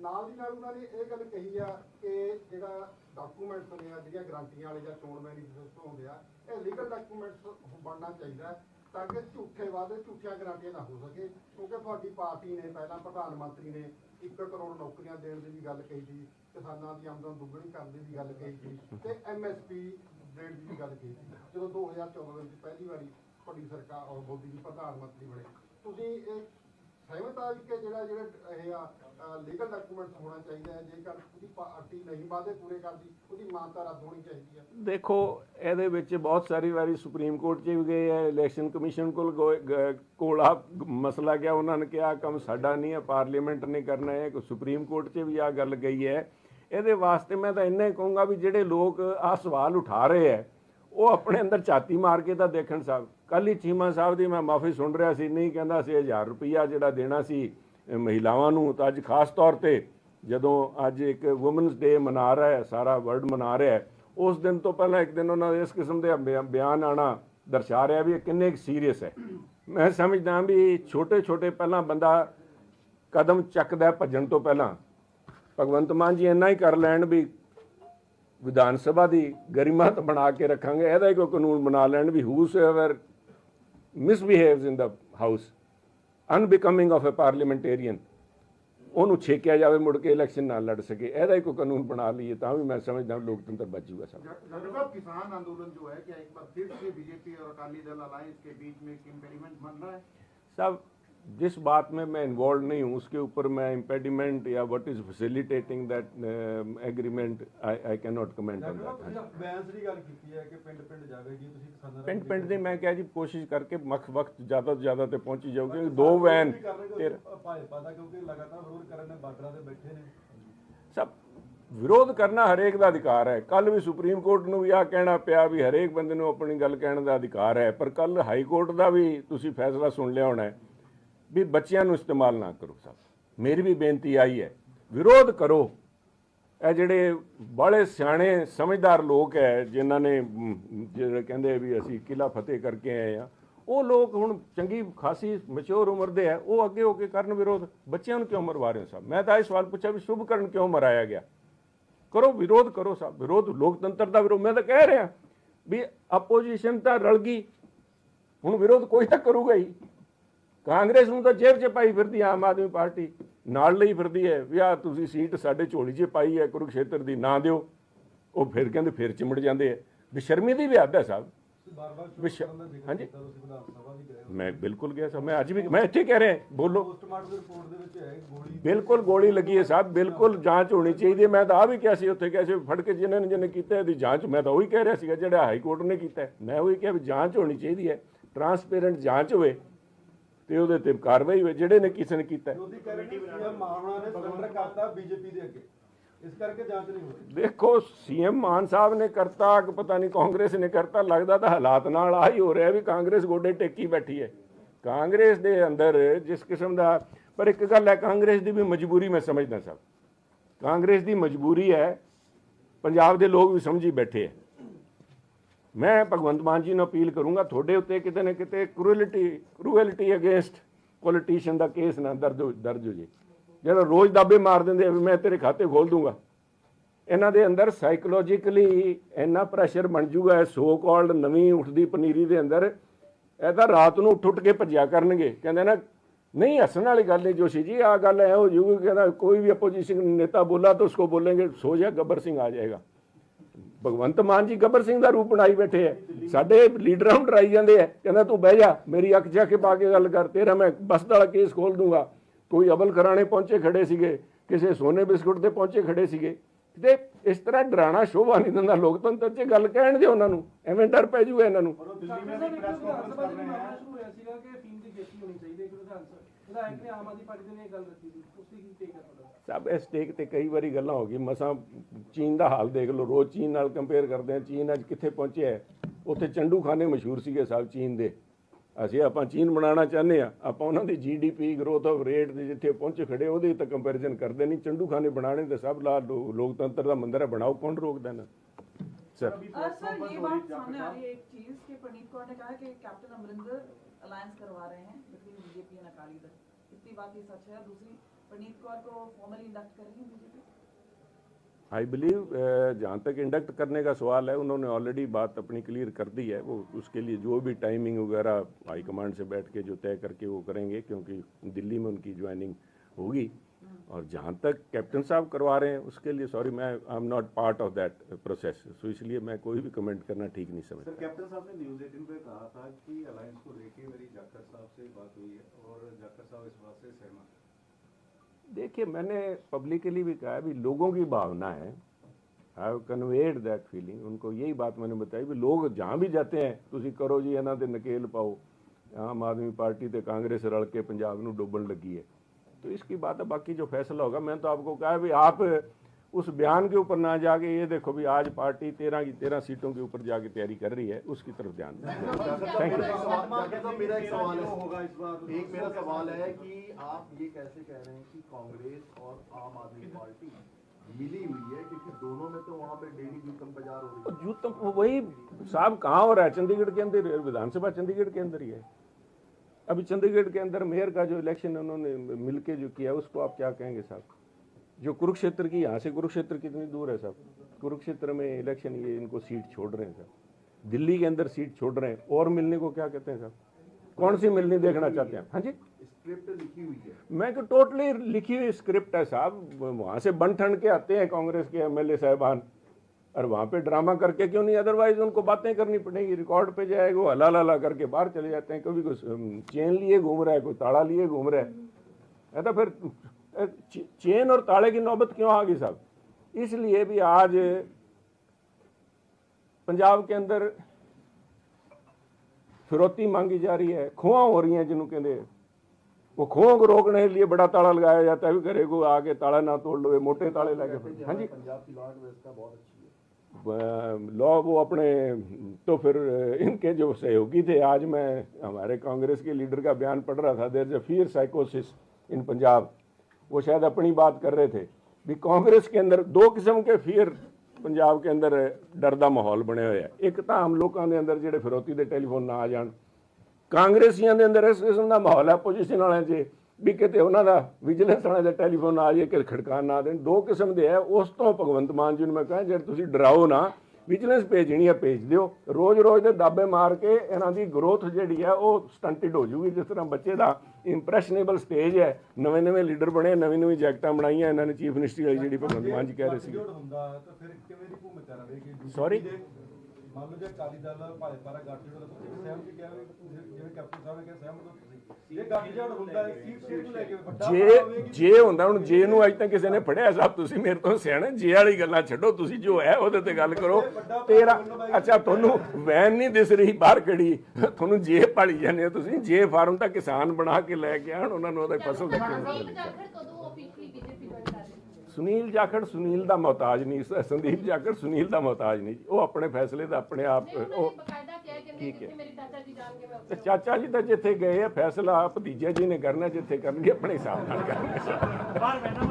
ਨਾਲ ਦੀ ਨਾਲ ਉਹਨਾਂ ਨੇ ਇਹ ਗੱਲ ਕਹੀ ਆ ਕਿ ਜਿਹੜਾ ਡਾਕੂਮੈਂਟਸ ਨੇ ਆ, ਜਿਹੜੀਆਂ ਗਾਰੰਟੀਆਂ ਵਾਲੇ ਜਾਂ ਚੋਣ ਮੈਨੀਫੈਸਟੋ ਹੁੰਦੇ ਆ, ਇਹ ਲੀਗਲ ਡਾਕੂਮੈਂਟਸ ਬਣਨਾ ਚਾਹੀਦਾ ਤਾਂ ਕਿ ਝੂਠੇ ਵਾਅਦੇ, ਝੂਠੀਆਂ ਗਾਰੰਟੀਆਂ ਨਾ ਹੋ ਸਕੇ। ਕਿਉਂਕਿ ਤੁਹਾਡੀ ਪਾਰਟੀ ਨੇ ਪਹਿਲਾਂ ਪ੍ਰਧਾਨ ਮੰਤਰੀ ਨੇ 1 ਕਰੋੜ ਨੌਕਰੀਆਂ ਦੇਣ ਦੀ ਵੀ ਗੱਲ ਕਹੀ ਸੀ, ਕਿਸਾਨਾਂ ਦੀ ਆਮਦਨ ਦੁੱਗਣੀ ਕਰਨ ਦੀ ਵੀ ਗੱਲ ਕਹੀ ਸੀ ਤੇ ਐਮਐਸਪੀ ਰੇਟ ਦੀ ਵੀ ਗੱਲ ਕਹੀ ਸੀ। ਜਦੋਂ 2014 ਦੇ ਵਿੱਚ ਪਹਿਲੀ ਵਾਰੀ ਤੁਹਾਡੀ ਸਰਕਾਰ ਮੋਦੀ ਜੀ ਪ੍ਰਧਾਨ ਮੰਤਰੀ ਬਣੇ। ਤੁਸੀਂ ਇਹ ਸਹਿਮਤ ਆ ਕਿ ਜਿਹੜਾ ਜਿਹੜਾ ਇਹ ਆ ਲੀਗਲ ਡਾਕੂਮੈਂਟਸ ਹੋਣਾ ਚਾਹੀਦਾ ਹੈ, ਜੇਕਰ ਉਹਦੀ ਪਾਰਟੀ ਨਹੀਂ ਵਾਅਦੇ ਪੂਰੇ ਕਰਦੀ, ਉਹਦੀ ਮਾਨਤਾ ਰੱਦ ਹੋਣੀ ਚਾਹੀਦੀ ਹੈ। ਦੇਖੋ, ਇਹਦੇ ਵਿੱਚ ਬਹੁਤ ਸਾਰੀ ਵਾਰੀ ਸੁਪਰੀਮ ਕੋਰਟ 'ਚ ਵੀ ਗਏ ਹੈ ਇਲੈਕਸ਼ਨ ਕਮਿਸ਼ਨ ਕੋਲ ਗਏ- ਕੋਲ ਆ, ਮਸਲਾ ਗਿਆ, ਉਹਨਾਂ ਨੇ ਕਿਹਾ ਕੰਮ ਸਾਡਾ ਨਹੀਂ ਹੈ ਪਾਰਲੀਮੈਂਟ ਨੇ ਕਰਨਾ ਹੈ ਕਿ ਸੁਪਰੀਮ ਕੋਰਟ 'ਚ ਵੀ ਆ ਗੱਲ ਗਈ ਹੈ। ਇਹਦੇ ਵਾਸਤੇ ਮੈਂ ਤਾਂ ਇੰਨਾ ਹੀ ਕਹੂੰਗਾ ਵੀ ਜਿਹੜੇ ਲੋਕ ਆ ਸਵਾਲ ਉਠਾ ਰਹੇ ਹੈ ਉਹ ਆਪਣੇ ਅੰਦਰ ਝਾਤੀ ਮਾਰ ਕੇ ਤਾਂ ਦੇਖਣ ਸਾਹਿਬ ਕੱਲ ਹੀ ਚੀਮਾ ਸਾਹਿਬ ਦੀ ਮੈਂ ਮਾਫੀ ਸੁਣ ਰਿਹਾ ਸੀ, ਨਹੀਂ ਕਹਿੰਦਾ ਸੀ 1000 ਰੁਪਈਆ ਜਿਹੜਾ ਦੇਣਾ ਸੀ ਮਹਿਲਾਵਾਂ ਨੂੰ, ਤਾਂ ਅੱਜ ਖਾਸ ਤੌਰ ਤੇ ਜਦੋਂ ਅੱਜ ਇੱਕ ਔਮਨਸ ਡੇ ਮਨਾ ਰਿਹਾ ਹੈ, ਸਾਰਾ ਵਰਲਡ ਮਨਾ ਰਿਹਾ ਹੈ, ਉਸ ਦਿਨ ਤੋਂ ਪਹਿਲਾਂ ਇੱਕ ਦਿਨ ਉਹਨਾਂ ਦੇ ਇਸ ਕਿਸਮ ਦੇ ਬਿਆ- ਬਿਆਨ ਆਣਾ ਦਰਸਾ ਰਿਹਾ ਵੀ ਇਹ ਕਿੰਨੇ ਸੀਰੀਅਸ ਹੈ। ਮੈਂ ਸਮਝਦਾ ਵੀ ਛੋਟੇ ਛੋਟੇ ਪਹਿਲਾਂ ਬੰਦਾ ਕਦਮ ਚੱਕਦਾ ਭੱਜਣ ਤੋਂ ਪਹਿਲਾਂ। ਭਗਵੰਤ ਮਾਨ ਜੀ ਇੰਨਾ ਹੀ ਕਰ ਲੈਣ ਵੀ ਵਿਧਾਨ ਸਭਾ ਦੀ ਗਰਿਮਾ ਤਾਂ ਬਣਾ ਕੇ ਰੱਖਾਂਗੇ ਇਹਦਾ ਹੀ ਕੋਈ ਕਾਨੂੰਨ ਬਣਾ ਲੈਣ ਵੀ whosoever misbehaves in the house unbecoming of a parliamentarian ਉਹਨੂੰ ਛੇਕਿਆ ਜਾਵੇ ਮੁੜ ਕੇ ਇਲੈਕਸ਼ਨ ਨਾ ਲੜ ਸਕੇ ਇਹਦਾ ਹੀ ਕੋਈ ਕਾਨੂੰਨ ਬਣਾ ਲਈਏ ਤਾਂ ਵੀ ਮੈਂ ਸਮਝਦਾ ਲੋਕਤੰਤਰ ਬਚੂਗਾ ਸਭ डॉक्टर साहब किसान आंदोलन जो है क्या एक बार फिर से बीजेपी और अकाली दल अलायंस के बीच में एक इम्पेडिमेंट बन रहा है साहब जिस बात में मैं इन्वॉल्व नहीं हूँ उसके ऊपर मैं इम्पेडिमेंट या what is facilitating that agreement I I can not comment on that Bains ਦੀ ਗੱਲ ਕੀਤੀ ਹੈ ਕਿ ਪਿੰਡ ਪਿੰਡ ਜਾਵੇਗੀ ਤੁਸੀਂ ਕਿਸਾਨਾਂ ਪਿੰਡ ਪਿੰਡ ਦੀ ਮੈਂ ਕਿਹਾ ਜੀ ਕੋਸ਼ਿਸ਼ ਕਰਕੇ ਮੱਖ ਵਕਤ ਜ਼ਿਆਦਾ ਤੋਂ ਜ਼ਿਆਦਾ ਤੇ ਪਹੁੰਚੀ ਜਾਊ ਕਿਉਂਕਿ ਦੋ ਵੈਨ ਤੇਰ ਭਾਜਪਾ ਦਾ ਕਿਉਂਕਿ ਲਗਾਤਾਰ ਵਿਰੋਧ ਕਰਨ ਦੇ ਬਾਰਡਰਾਂ ਤੇ ਬੈਠੇ ਨੇ ਸਭ ਵਿਰੋਧ ਕਰਨਾ ਹਰੇਕ ਦਾ ਅਧਿਕਾਰ ਹੈ ਕੱਲ ਵੀ ਸੁਪਰੀਮ ਕੋਰਟ ਨੂੰ ਵੀ ਆ ਕਹਿਣਾ ਪਿਆ ਵੀ ਹਰੇਕ ਬੰਦੇ ਨੂੰ ਆਪਣੀ ਗੱਲ ਕਹਿਣ ਦਾ ਅਧਿਕਾਰ ਹੈ ਪਰ ਕੱਲ ਹਾਈ ਕੋਰਟ ਦਾ ਵੀ ਤੁਸੀਂ ਫੈਸਲਾ ਸੁਣ ਲਿਆ ਹੋਣਾ ਹੈ ਵੀ ਬੱਚਿਆਂ ਨੂੰ ਇਸਤੇਮਾਲ ਨਾ ਕਰੋ ਸਭ। ਮੇਰੀ ਵੀ ਬੇਨਤੀ ਆਈ ਹੈ। ਵਿਰੋਧ ਕਰੋ। ਇਹ ਜਿਹੜੇ ਬੜੇ ਸਿਆਣੇ, ਸਮਝਦਾਰ ਲੋਕ ਹੈ, ਜਿਨ੍ਹਾਂ ਨੇ ਜਿਹੜੇ ਕਹਿੰਦੇ ਵੀ ਅਸੀਂ ਕਿਲਾ ਫਤਿਹ ਕਰਕੇ ਆਏ ਆ ਉਹ ਲੋਕ ਹੁਣ ਚੰਗੀ, ਖਾਸੀ ਮੈਚੁਰ ਉਮਰ ਦੇ ਹੈ, ਉਹ ਅੱਗੇ ਹੋ ਕੇ ਕਰਨ ਵਿਰੋਧ। ਬੱਚਿਆਂ ਨੂੰ ਕਿਉਂ ਮਰਵਾ ਰਹੇ ਹੋ ਸਾਹਿਬ ਮੈਂ ਤਾਂ ਇਹ ਸਵਾਲ ਪੁੱਛਿਆ ਵੀ ਸ਼ੁਭਕਰਨ ਕਿਉਂ ਮਰਾਇਆ ਗਿਆ? ਕਰੋ, ਵਿਰੋਧ ਕਰੋ ਸਾਹਿਬ ਵਿਰੋਧ ਲੋਕਤੰਤਰ ਦਾ ਵਿਰੋਧ। ਮੈਂ ਤਾਂ ਕਹਿ ਰਿਹਾ ਵੀ ਆਪੋਜੀਸ਼ਨ ਤਾਂ ਰਲ ਗਈ। ਹੁਣ ਵਿਰੋਧ ਕੋਈ ਤਾਂ ਕਰੂਗਾ ਹੀ। ਕਾਂਗਰਸ ਨੂੰ ਤਾਂ ਜੇਬ 'ਚ ਪਾਈ ਫਿਰਦੀ ਆਮ ਆਦਮੀ ਪਾਰਟੀ ਨਾਲ ਲਈ ਫਿਰਦੀ ਹੈ ਵੀ ਆ ਤੁਸੀਂ ਸੀਟ ਸਾਡੇ ਝੋਲੀ 'ਚ ਪਾਈ ਹੈ ਕੁਰੂਕਸ਼ੇਤਰ ਦੀ ਨਾ ਦਿਓ। ਉਹ ਫਿਰ ਕਹਿੰਦੇ ਫਿਰ ਚਿਮੜ ਜਾਂਦੇ ਆ। ਬੇਸ਼ਰਮੀ ਦੀ ਵੀ ਹੱਦ ਹੈ ਸਾਹਿਬ ਹਾਂਜੀ। ਮੈਂ ਬਿਲਕੁਲ ਗਿਆ ਸਾਹਿਬ ਮੈਂ ਅੱਜ ਵੀ ਮੈਂ ਇੱਥੇ ਕਹਿ ਰਿਹਾ ਬੋਲੋ। ਪੋਸਟਮਾਰਟਮ ਦੀ ਰਿਪੋਰਟ ਦੇ ਵਿੱਚ ਹੈ ਗੋਲੀ ਬਿਲਕੁਲ ਗੋਲੀ ਲੱਗੀ ਹੈ ਸਾਹਿਬ ਬਿਲਕੁਲ ਜਾਂਚ ਹੋਣੀ ਚਾਹੀਦੀ ਹੈ। ਮੈਂ ਤਾਂ ਆ ਵੀ ਕਿਹਾ ਸੀ ਉੱਥੇ ਕਿਹਾ ਸੀ ਫੜ ਕੇ ਜਿਨ੍ਹਾਂ ਨੇ ਜਿਹਨੇ ਕੀਤਾ ਇਹਦੀ ਜਾਂਚ ਮੈਂ ਤਾਂ ਉਹੀ ਕਹਿ ਰਿਹਾ ਸੀਗਾ ਜਿਹੜਾ ਹਾਈ ਕੋਰਟ ਨੇ ਕੀਤਾ। ਮੈਂ ਉਹੀ ਕਿਹਾ ਵੀ ਜਾਂਚ ਹੋਣੀ ਚਾਹੀਦੀ ਹੈ। ਟਰਾਂਸਪੇਰੈਂਟ ਜਾਂਚ ਹੋਵੇ ਤੇ ਉਹਦੇ ਤੇ ਕਾਰਵਾਈ ਹੋਵੇ ਜਿਹੜੇ ਨੇ ਕਿਸੇ ਨੇ ਕੀਤਾ। ਹੈ। ਉਹਦੀ ਕਮੇਟੀ ਸੀਐਮ ਮਾਹਣਾ ਨੇ ਸਰੈਂਡਰ ਕਰਤਾ ਬੀਜੇਪੀ ਦੇ ਅੱਗੇ। ਇਸ ਕਰਕੇ ਜਾਂਚ ਨਹੀਂ ਹੋ ਰਹੀ। ਦੇਖੋ ਸੀਐਮ ਮਾਨ ਸਾਹਿਬ ਨੇ ਕਰਤਾ ਕਿ ਪਤਾ ਨਹੀਂ ਕਾਂਗਰਸ ਨੇ ਕਰਤਾ ਲੱਗਦਾ ਤਾਂ ਹਾਲਾਤ ਨਾਲ ਆ ਹੀ ਹੋ ਰਿਹਾ ਵੀ ਕਾਂਗਰਸ ਗੋਡੇ ਟੇਕੀ ਬੈਠੀ ਹੈ। ਕਾਂਗਰਸ ਦੇ ਅੰਦਰ ਜਿਸ ਕਿਸਮ ਦਾ ਪਰ ਇੱਕ ਗੱਲ ਹੈ ਕਾਂਗਰਸ ਦੀ ਵੀ ਮਜਬੂਰੀ ਮੈਂ ਸਮਝਦਾ ਸਭ ਕਾਂਗਰਸ ਦੀ ਮਜਬੂਰੀ ਹੈ ਪੰਜਾਬ ਦੇ ਲੋਕ ਵੀ ਸਮਝੀ ਬੈਠੇ ਹੈ। ਮੈਂ ਭਗਵੰਤ ਮਾਨ ਜੀ ਨੂੰ ਅਪੀਲ ਕਰੂੰਗਾ, ਤੁਹਾਡੇ ਉੱਤੇ ਕਿਤੇ ਨਾ ਕਿਤੇ ਕਰੂਐਲਿਟੀ ਕਰੂਐਲਿਟੀ ਅਗੇਂਸਟ ਪੋਲੀਟੀਸ਼ੀਅਨ ਦਾ ਕੇਸ ਨਾ ਦਰਜ ਹੋ- ਦਰਜ ਹੋ ਜੇ। ਜਿਹੜਾ ਰੋਜ਼ ਦਾਬੇ ਮਾਰ ਦਿੰਦੇ ਆ ਵੀ ਮੈਂ ਤੇਰੇ ਖਾਤੇ ਖੋਲ ਦੂੰਗਾ। ਇਹਨਾਂ ਦੇ ਅੰਦਰ ਸਾਈਕੋਲੋਜੀਕਲੀ ਇੰਨਾ ਪ੍ਰੈਸ਼ਰ ਬਣ ਜੂਗਾ ਸੋ ਕਾਲਡ ਨਵੀਂ ਉੱਠਦੀ ਪਨੀਰੀ ਦੇ ਅੰਦਰ, ਇਹ ਤਾਂ ਰਾਤ ਨੂੰ ਉੱਠ ਉੱਠ ਕੇ ਭੱਜਿਆ ਕਰਨਗੇ। ਕਹਿੰਦੇ ਨਾ, ਨਹੀਂ, ਹੱਸਣ ਵਾਲੀ ਗੱਲ ਨਹੀਂ ਜੋਸ਼ੀ ਜੀ ਆ ਗੱਲ ਐ, ਹੋ ਜੂਗੀ, ਕਹਿੰਦਾ ਕੋਈ ਵੀ ਅਪੋਜੀਸ਼ਨ ਨੇਤਾ ਬੋਲਾ ਤਾਂ ਉਸਕੋ ਬੋलेंगे ਸੋ ਜਾ, ਗੱਬਰ ਸਿੰਘ ਆ ਜਾਏਗਾ। ਭਗਵੰਤ ਮਾਨ ਜੀ ਗੱਬਰ ਸਿੰਘ ਦਾ ਰੂਪ ਬਣਾਈ ਬੈਠੇ ਐ। ਸਾਡੇ ਲੀਡਰਾਂ ਨੂੰ ਡਰਾਈ ਜਾਂਦੇ ਐ। ਕਹਿੰਦਾ, ਤੂੰ ਬਹਿ ਜਾ, ਮੇਰੀ ਅੱਖ ਜਾ ਕੇ ਪਾ ਕੇ ਗੱਲ ਕਰ, ਤੇਰਾ ਮੈਂ ਬਸ ਦਾ ਕੇਸ ਖੋਲ ਦੂੰਗਾ। ਕੋਈ ਅਵਲ ਕਰਾਣੇ ਪਹੁੰਚੇ ਖੜੇ ਸੀਗੇ, ਕਿਸੇ ਸੋਨੇ ਬਿਸਕੁਟ ਤੇ ਪਹੁੰਚੇ ਖੜੇ ਸੀਗੇ। ਤੇ ਇਸ ਤਰ੍ਹਾਂ ਡਰਾਣਾ, ਸ਼ੋਭਾ ਨਹੀਂ ਦਿੰਦਾ ਲੋਕਤੰਤਰ 'ਚ ਗੱਲ ਕਹਿਣ ਦੇ ਉਹਨਾਂ ਨੂੰ। ਐਵੇਂ ਡਰ ਪੈ ਜੂਗਾ ਇਹਨਾਂ ਨੂੰ। ਵਿਧਾਇਕ ਨੇ ਸਭ ਇਸ ਟੇਕ ਤੇ ਕਈ ਵਾਰੀ ਗੱਲਾਂ ਹੋ ਗਈ ਮਸਾਂ ਚੀਨ ਦਾ ਹਾਲ ਦੇਖ ਲਓ। ਰੋਜ਼ ਚੀਨ ਨਾਲ ਕੰਪੇਅਰ ਕਰਦੇ ਆ ਚੀਨ ਅੱਜ ਕਿੱਥੇ ਪਹੁੰਚਿਆ ਉੱਥੇ ਚੰਡੂ ਖਾਨੇ ਮਸ਼ਹੂਰ ਸੀਗੇ ਸਭ ਚੀਨ ਦੇ। ਅਸੀਂ ਆਪਾਂ ਚੀਨ ਬਣਾਉਣਾ ਚਾਹੁੰਦੇ ਆ ਆਪਾਂ ਉਹਨਾਂ ਦੀ ਜੀਡੀਪੀ ਗਰੋਥ ਆਫ ਰੇਟ ਦੇ ਜਿੱਥੇ ਪਹੁੰਚ ਖੜੇ ਉਹਦੇ ਤਾਂ ਕੰਪੈਰੀਜ਼ਨ ਕਰਦੇ ਨਹੀਂ। ਚੰਡੂ ਖਾਨੇ ਬਣਾਣੇ ਤੇ ਸਭ ਲਾ ਲੋਕਤੰਤਰ ਦਾ ਮੰਦਰ ਹੈ। ਬਣਾਓ ਕੌਣ ਰੋਕਦਾ ਨਾ ਸਰ। ਸਰ ਇਹ ਬਾਤ ਸਾਹਮਣੇ ਆ ਰਹੀ ਹੈ ਇੱਕ ਚੀਜ਼ ਕਿ ਪਨੀਤ ਕੌਰ ਨੇ ਕਹਾ ਕਿ ਕੈਪਟਨ ਅਮਰਿੰਦਰ अलायंस करवा रहे हैं between BJP and Akali Dal इतनी बात ही सच है। दूसरी प्रनीत कौर को फॉर्मली इंडक्ट करेंगे बीजेपी आई बिलीव जहाँ तक इंडक्ट करने का सवाल है, उन्होंने ऑलरेडी बात अपनी क्लियर कर दी है। वो उसके लिए जो भी टाइमिंग वगैरह हाईकमांड से बैठ के जो तय करके वो करेंगे, क्योंकि दिल्ली में उनकी ज्वाइनिंग होगी। और जहाँ तक कैप्टन साहब करवा रहे हैं उसके लिए सॉरी मैं I am not part of that process so इसलिए मैं कोई भी कमेंट करना ठीक नहीं सर समझता कैप्टन साहब ने न्यूज 18 पे कहा था कि अलायंस को लेके मेरी जाखड़ साहब से बात हुई है और जाखड़ साहब इस बात से सहमत हैं देखिए मैंने पब्लिकली भी कहा है भी लोगों की भावना है हैव कन्वेड दैट फीलिंग उनको यही बात मैंने बताई भी लोग जहाँ भी जाते हैं ਤੁਸੀਂ ਕਰੋ ਜੀ ਇਹਨਾਂ ਦੇ ਨਕੇਲ ਪਾਓ ਆਮ आदमी पार्टी ਤੇ कांग्रेस रल के पंजाब ਨੂੰ ਡੋਬਣ ਲੱਗੀ है तो इसकी बात है बाकी जो फैसला होगा मैंने तो आपको कहा भी आप उस बयान के ऊपर ना जाके ये देखो भी आज पार्टी तेरह की तेरह सीटों के ऊपर जाके तैयारी कर रही है उसकी तरफ़ ध्यान दें। थैंक यू साहब मेरा एक है। मेरा सवाल है कि आप ये कैसे कह रहे हैं कि कांग्रेस और आम आदमी पार्टी मिली हुई है? क्योंकि दोनों में तो वहाँ पे डेली न्यूकम बाज़ार हो रही है। जो तो वही साहब कहाँ हो रहा है? चंडीगढ़ के अंदर विधानसभा चंडीगढ़ के अंदर ही है। अभी चंडीगढ़ के अंदर मेयर का जो इलेक्शन उन्होंने मिलके जो किया उसको आप क्या कहेंगे साहब? जो कुरुक्षेत्र की यहाँ से कुरुक्षेत्र कितनी दूर है साहब? कुरुक्षेत्र में इलेक्शन ये इनको सीट छोड़ रहे हैं साहब। दिल्ली के अंदर सीट छोड़ रहे हैं। और मिलने को क्या कहते हैं साहब? कौन सी मिलनी देखना चाहते हैं? हाँ जी? स्क्रिप्ट लिखी हुई है। मैं तो टोटली लिखी हुई स्क्रिप्ट है साहब। वहाँ से बन ठन के आते हैं कांग्रेस के एमएलए साहबान। और वहाँ पे ड्रामा करके क्यों नहीं? अदरवाइज़ उनको बातें करनी पड़ेगी। रिकॉर्ड पे जाएगा वो हला हला करके बाहर चले जाते हैं। कभी कोई चेन लिए घूम रहा है, कोई ताला लिए घूम रहा है। तो फिर चेन और ताले की नौबत क्यों आ गई साहब? इसलिए भी आज पंजाब के अंदर फिरौती मांगी जा रही है। खुआ हो रही हैं जिन्हों कहते वो खुओं को रोकने के लिए बड़ा ताला लगाया जाता है। भी घरे को आके ताला ना तोड़ लो मोटे ताले लगे। हाँ जी। पंजाब की लॉ व्यवस्था बहुत अच्छी लॉ वो अपने तो फिर इनके जो सहयोगी थे आज मैं हमारे कांग्रेस के लीडर का बयान पढ़ रहा था देर ए फियर साइकोसिस इन पंजाब वो शायद अपनी बात कर रहे थे भी कांग्रेस के अंदर दो किस्म के फियर ਪੰਜਾਬ के अंदर डर ਦਾ ਮਾਹੌਲ ਬਣਿਆ ਹੋਇਆ ਹੈ ਇੱਕ ਤਾਂ ਆਮ ਲੋਕਾਂ ਦੇ ਅੰਦਰ ਜਿਹੜੇ ਫਿਰੌਤੀ ਦੇ ਟੈਲੀਫੋਨ ਨਾ ਆ ਜਾਣ ਕਾਂਗਰਸੀਆਂ ਦੇ ਅੰਦਰ ਇਸ ਕਿਸਮ ਦਾ ਮਾਹੌਲ ਹੈ ਪੋਜੀਸ਼ਨ ਵਾਲਿਆਂ 'ਚ ਵੀ ਕਿਤੇ ਉਹਨਾਂ ਦਾ ਵਿਜੀਲੈਂਸ ਵਾਲਿਆਂ ਦਾ ਟੈਲੀਫੋਨ ਆ ਜਾਏ ਕਿ ਖੜਕਾ ਨਾ ਦੇਣ। ਦੋ ਕਿਸਮ ਦੇ ਹੈ ਉਸ ਤੋਂ ਭਗਵੰਤ ਮਾਨ ਜੀ ਨੂੰ ਮੈਂ ਕਹਾਂ ਜੇ ਤੁਸੀਂ ਡਰਾਓ ਨਾ ਵਿਜੀਲੈਂਸ ਭੇਜਣੀ ਹੈ ਭੇਜ ਦਿਓ। ਰੋਜ਼-ਰੋਜ਼ ਦੇ ਦਾਬੇ ਮਾਰ ਕੇ ਇਹਨਾਂ ਦੀ ਗਰੋਥ ਜਿਹੜੀ ਹੈ ਉਹ ਸਟੰਟਡ ਹੋ ਜੂਗੀ ਜਿਸ ਤਰ੍ਹਾਂ ਬੱਚੇ ਦਾ ਇੰਪ੍ਰੈਸ਼ਨੇਬਲ ਸਟੇਜ ਹੈ। ਨਵੇਂ-ਨਵੇਂ ਲੀਡਰ ਬਣੇ ਨਵੀਂ-ਨਵੀਂ ਜੈਕਟਾਂ ਬਣਾਈਆਂ ਇਹਨਾਂ ਨੇ ਚੀਫ ਮਿਨਿਸਟਰੀ ਵਾਲੀ ਜਿਹੜੀ ਭਗਵੰਤ ਮਾਨ ਜੀ ਕਹਿ ਰਹੇ ਸੀ। ਗੱਠਜੋੜ ਮੰਨ ਲਓ ਜੇ ਅਕਾਲੀ ਦਲ ਭਾਜਪਾ ਦਾ ਗੱਠਜੋੜ ਤੁਸੀਂ ਸਹਿਮਤੀ ਕਿਹਾ ਵੀ ਤੁਸੀਂ- ਜਿਵੇਂ ਕੈਪਟਨ ਸਾਹਿਬ ਨੇ ਕਿਹਾ ਸਹਿਮਤ ਹੋ ਤੁਸੀਂ ਜੇ ਗੱਠਜੋੜ ਹੁੰਦਾ ਹੈ ਸੀਟ ਸੀਟ ਨੂੰ ਲੈ ਕੇ ਵੱਡਾ ਜੇ। ਜੇ ਹੁੰਦਾ ਹੁਣ ਜੇ ਨੂੰ ਅੱਜ ਤੱਕ ਕਿਸੇ ਨੇ ਫੜਿਆ ਸਾਹਿਬ ਤੁਸੀਂ ਮੇਰੇ ਤੋਂ ਸਿਆਣੇ ਜੇ ਵਾਲੀ ਗੱਲਾਂ ਛੱਡੋ ਤੁਸੀਂ ਜੋ ਹੈ ਉਹਦੇ ਤੇ ਗੱਲ ਕਰੋ ਤੇਰਾ ਅੱਛਾ ਤੁਹਾਨੂੰ ਵੈਨ ਨਹੀਂ ਦਿਸ ਰਹੀ ਬਾਹਰ ਖੜੀ ਤੁਹਾਨੂੰ ਜੇ ਪਾਲੀ ਜਾਂਦੇ ਹੋ ਤੁਸੀਂ ਜੇ ਫਾਰਮ ਤਾਂ ਕਿਸਾਨ ਬਣਾ ਕੇ ਲੈ ਕੇ ਆਣ ਉਹਨਾਂ ਨੂੰ ਉਹਦੇ ਫਸਲ ਦੇ ਸੁਨੀਲ ਜਾਖੜ ਕਦੋਂ ਆਫੀਸ਼ੀਅਲੀ ਬੀਜੇਪੀ ਜੁਆਇਨ ਕਰ ਰਹੇ ਨੇ? ਸੁਨੀਲ ਜਾਖੜ ਸੁਨੀਲ ਦਾ ਮੁਹਤਾਜ ਨਹੀਂ ਸ- ਸੰਦੀਪ ਜਾਖੜ ਸੁਨੀਲ ਦਾ ਮੁਹਤਾਜ ਨਹੀਂ ਉਹ ਆਪਣੇ ਫੈਸਲੇ ਦਾ ਆਪਣੇ ਆਪ ਉਹ ਨੇ ਬਕਾਇਦਾ ਕਿਹਾ ਕਿ ਠੀਕ ਹੈ। ਜਿੱਥੇ ਮੇਰੇ ਚਾਚਾ ਜੀ ਜਾਣਗੇ ਮੈਂ ਤੇ ਉੱਥੇ ਚਾਚਾ ਜੀ ਤਾਂ ਜਿੱਥੇ ਗਏ ਆ ਫੈਸਲਾ ਭਤੀਜੇ ਜੀ ਨੇ ਕਰਨਾ ਜਿੱਥੇ ਕਰਨਗੇ ਆਪਣੇ ਹਿਸਾਬ ਨਾਲ ਕਰਨਗੇ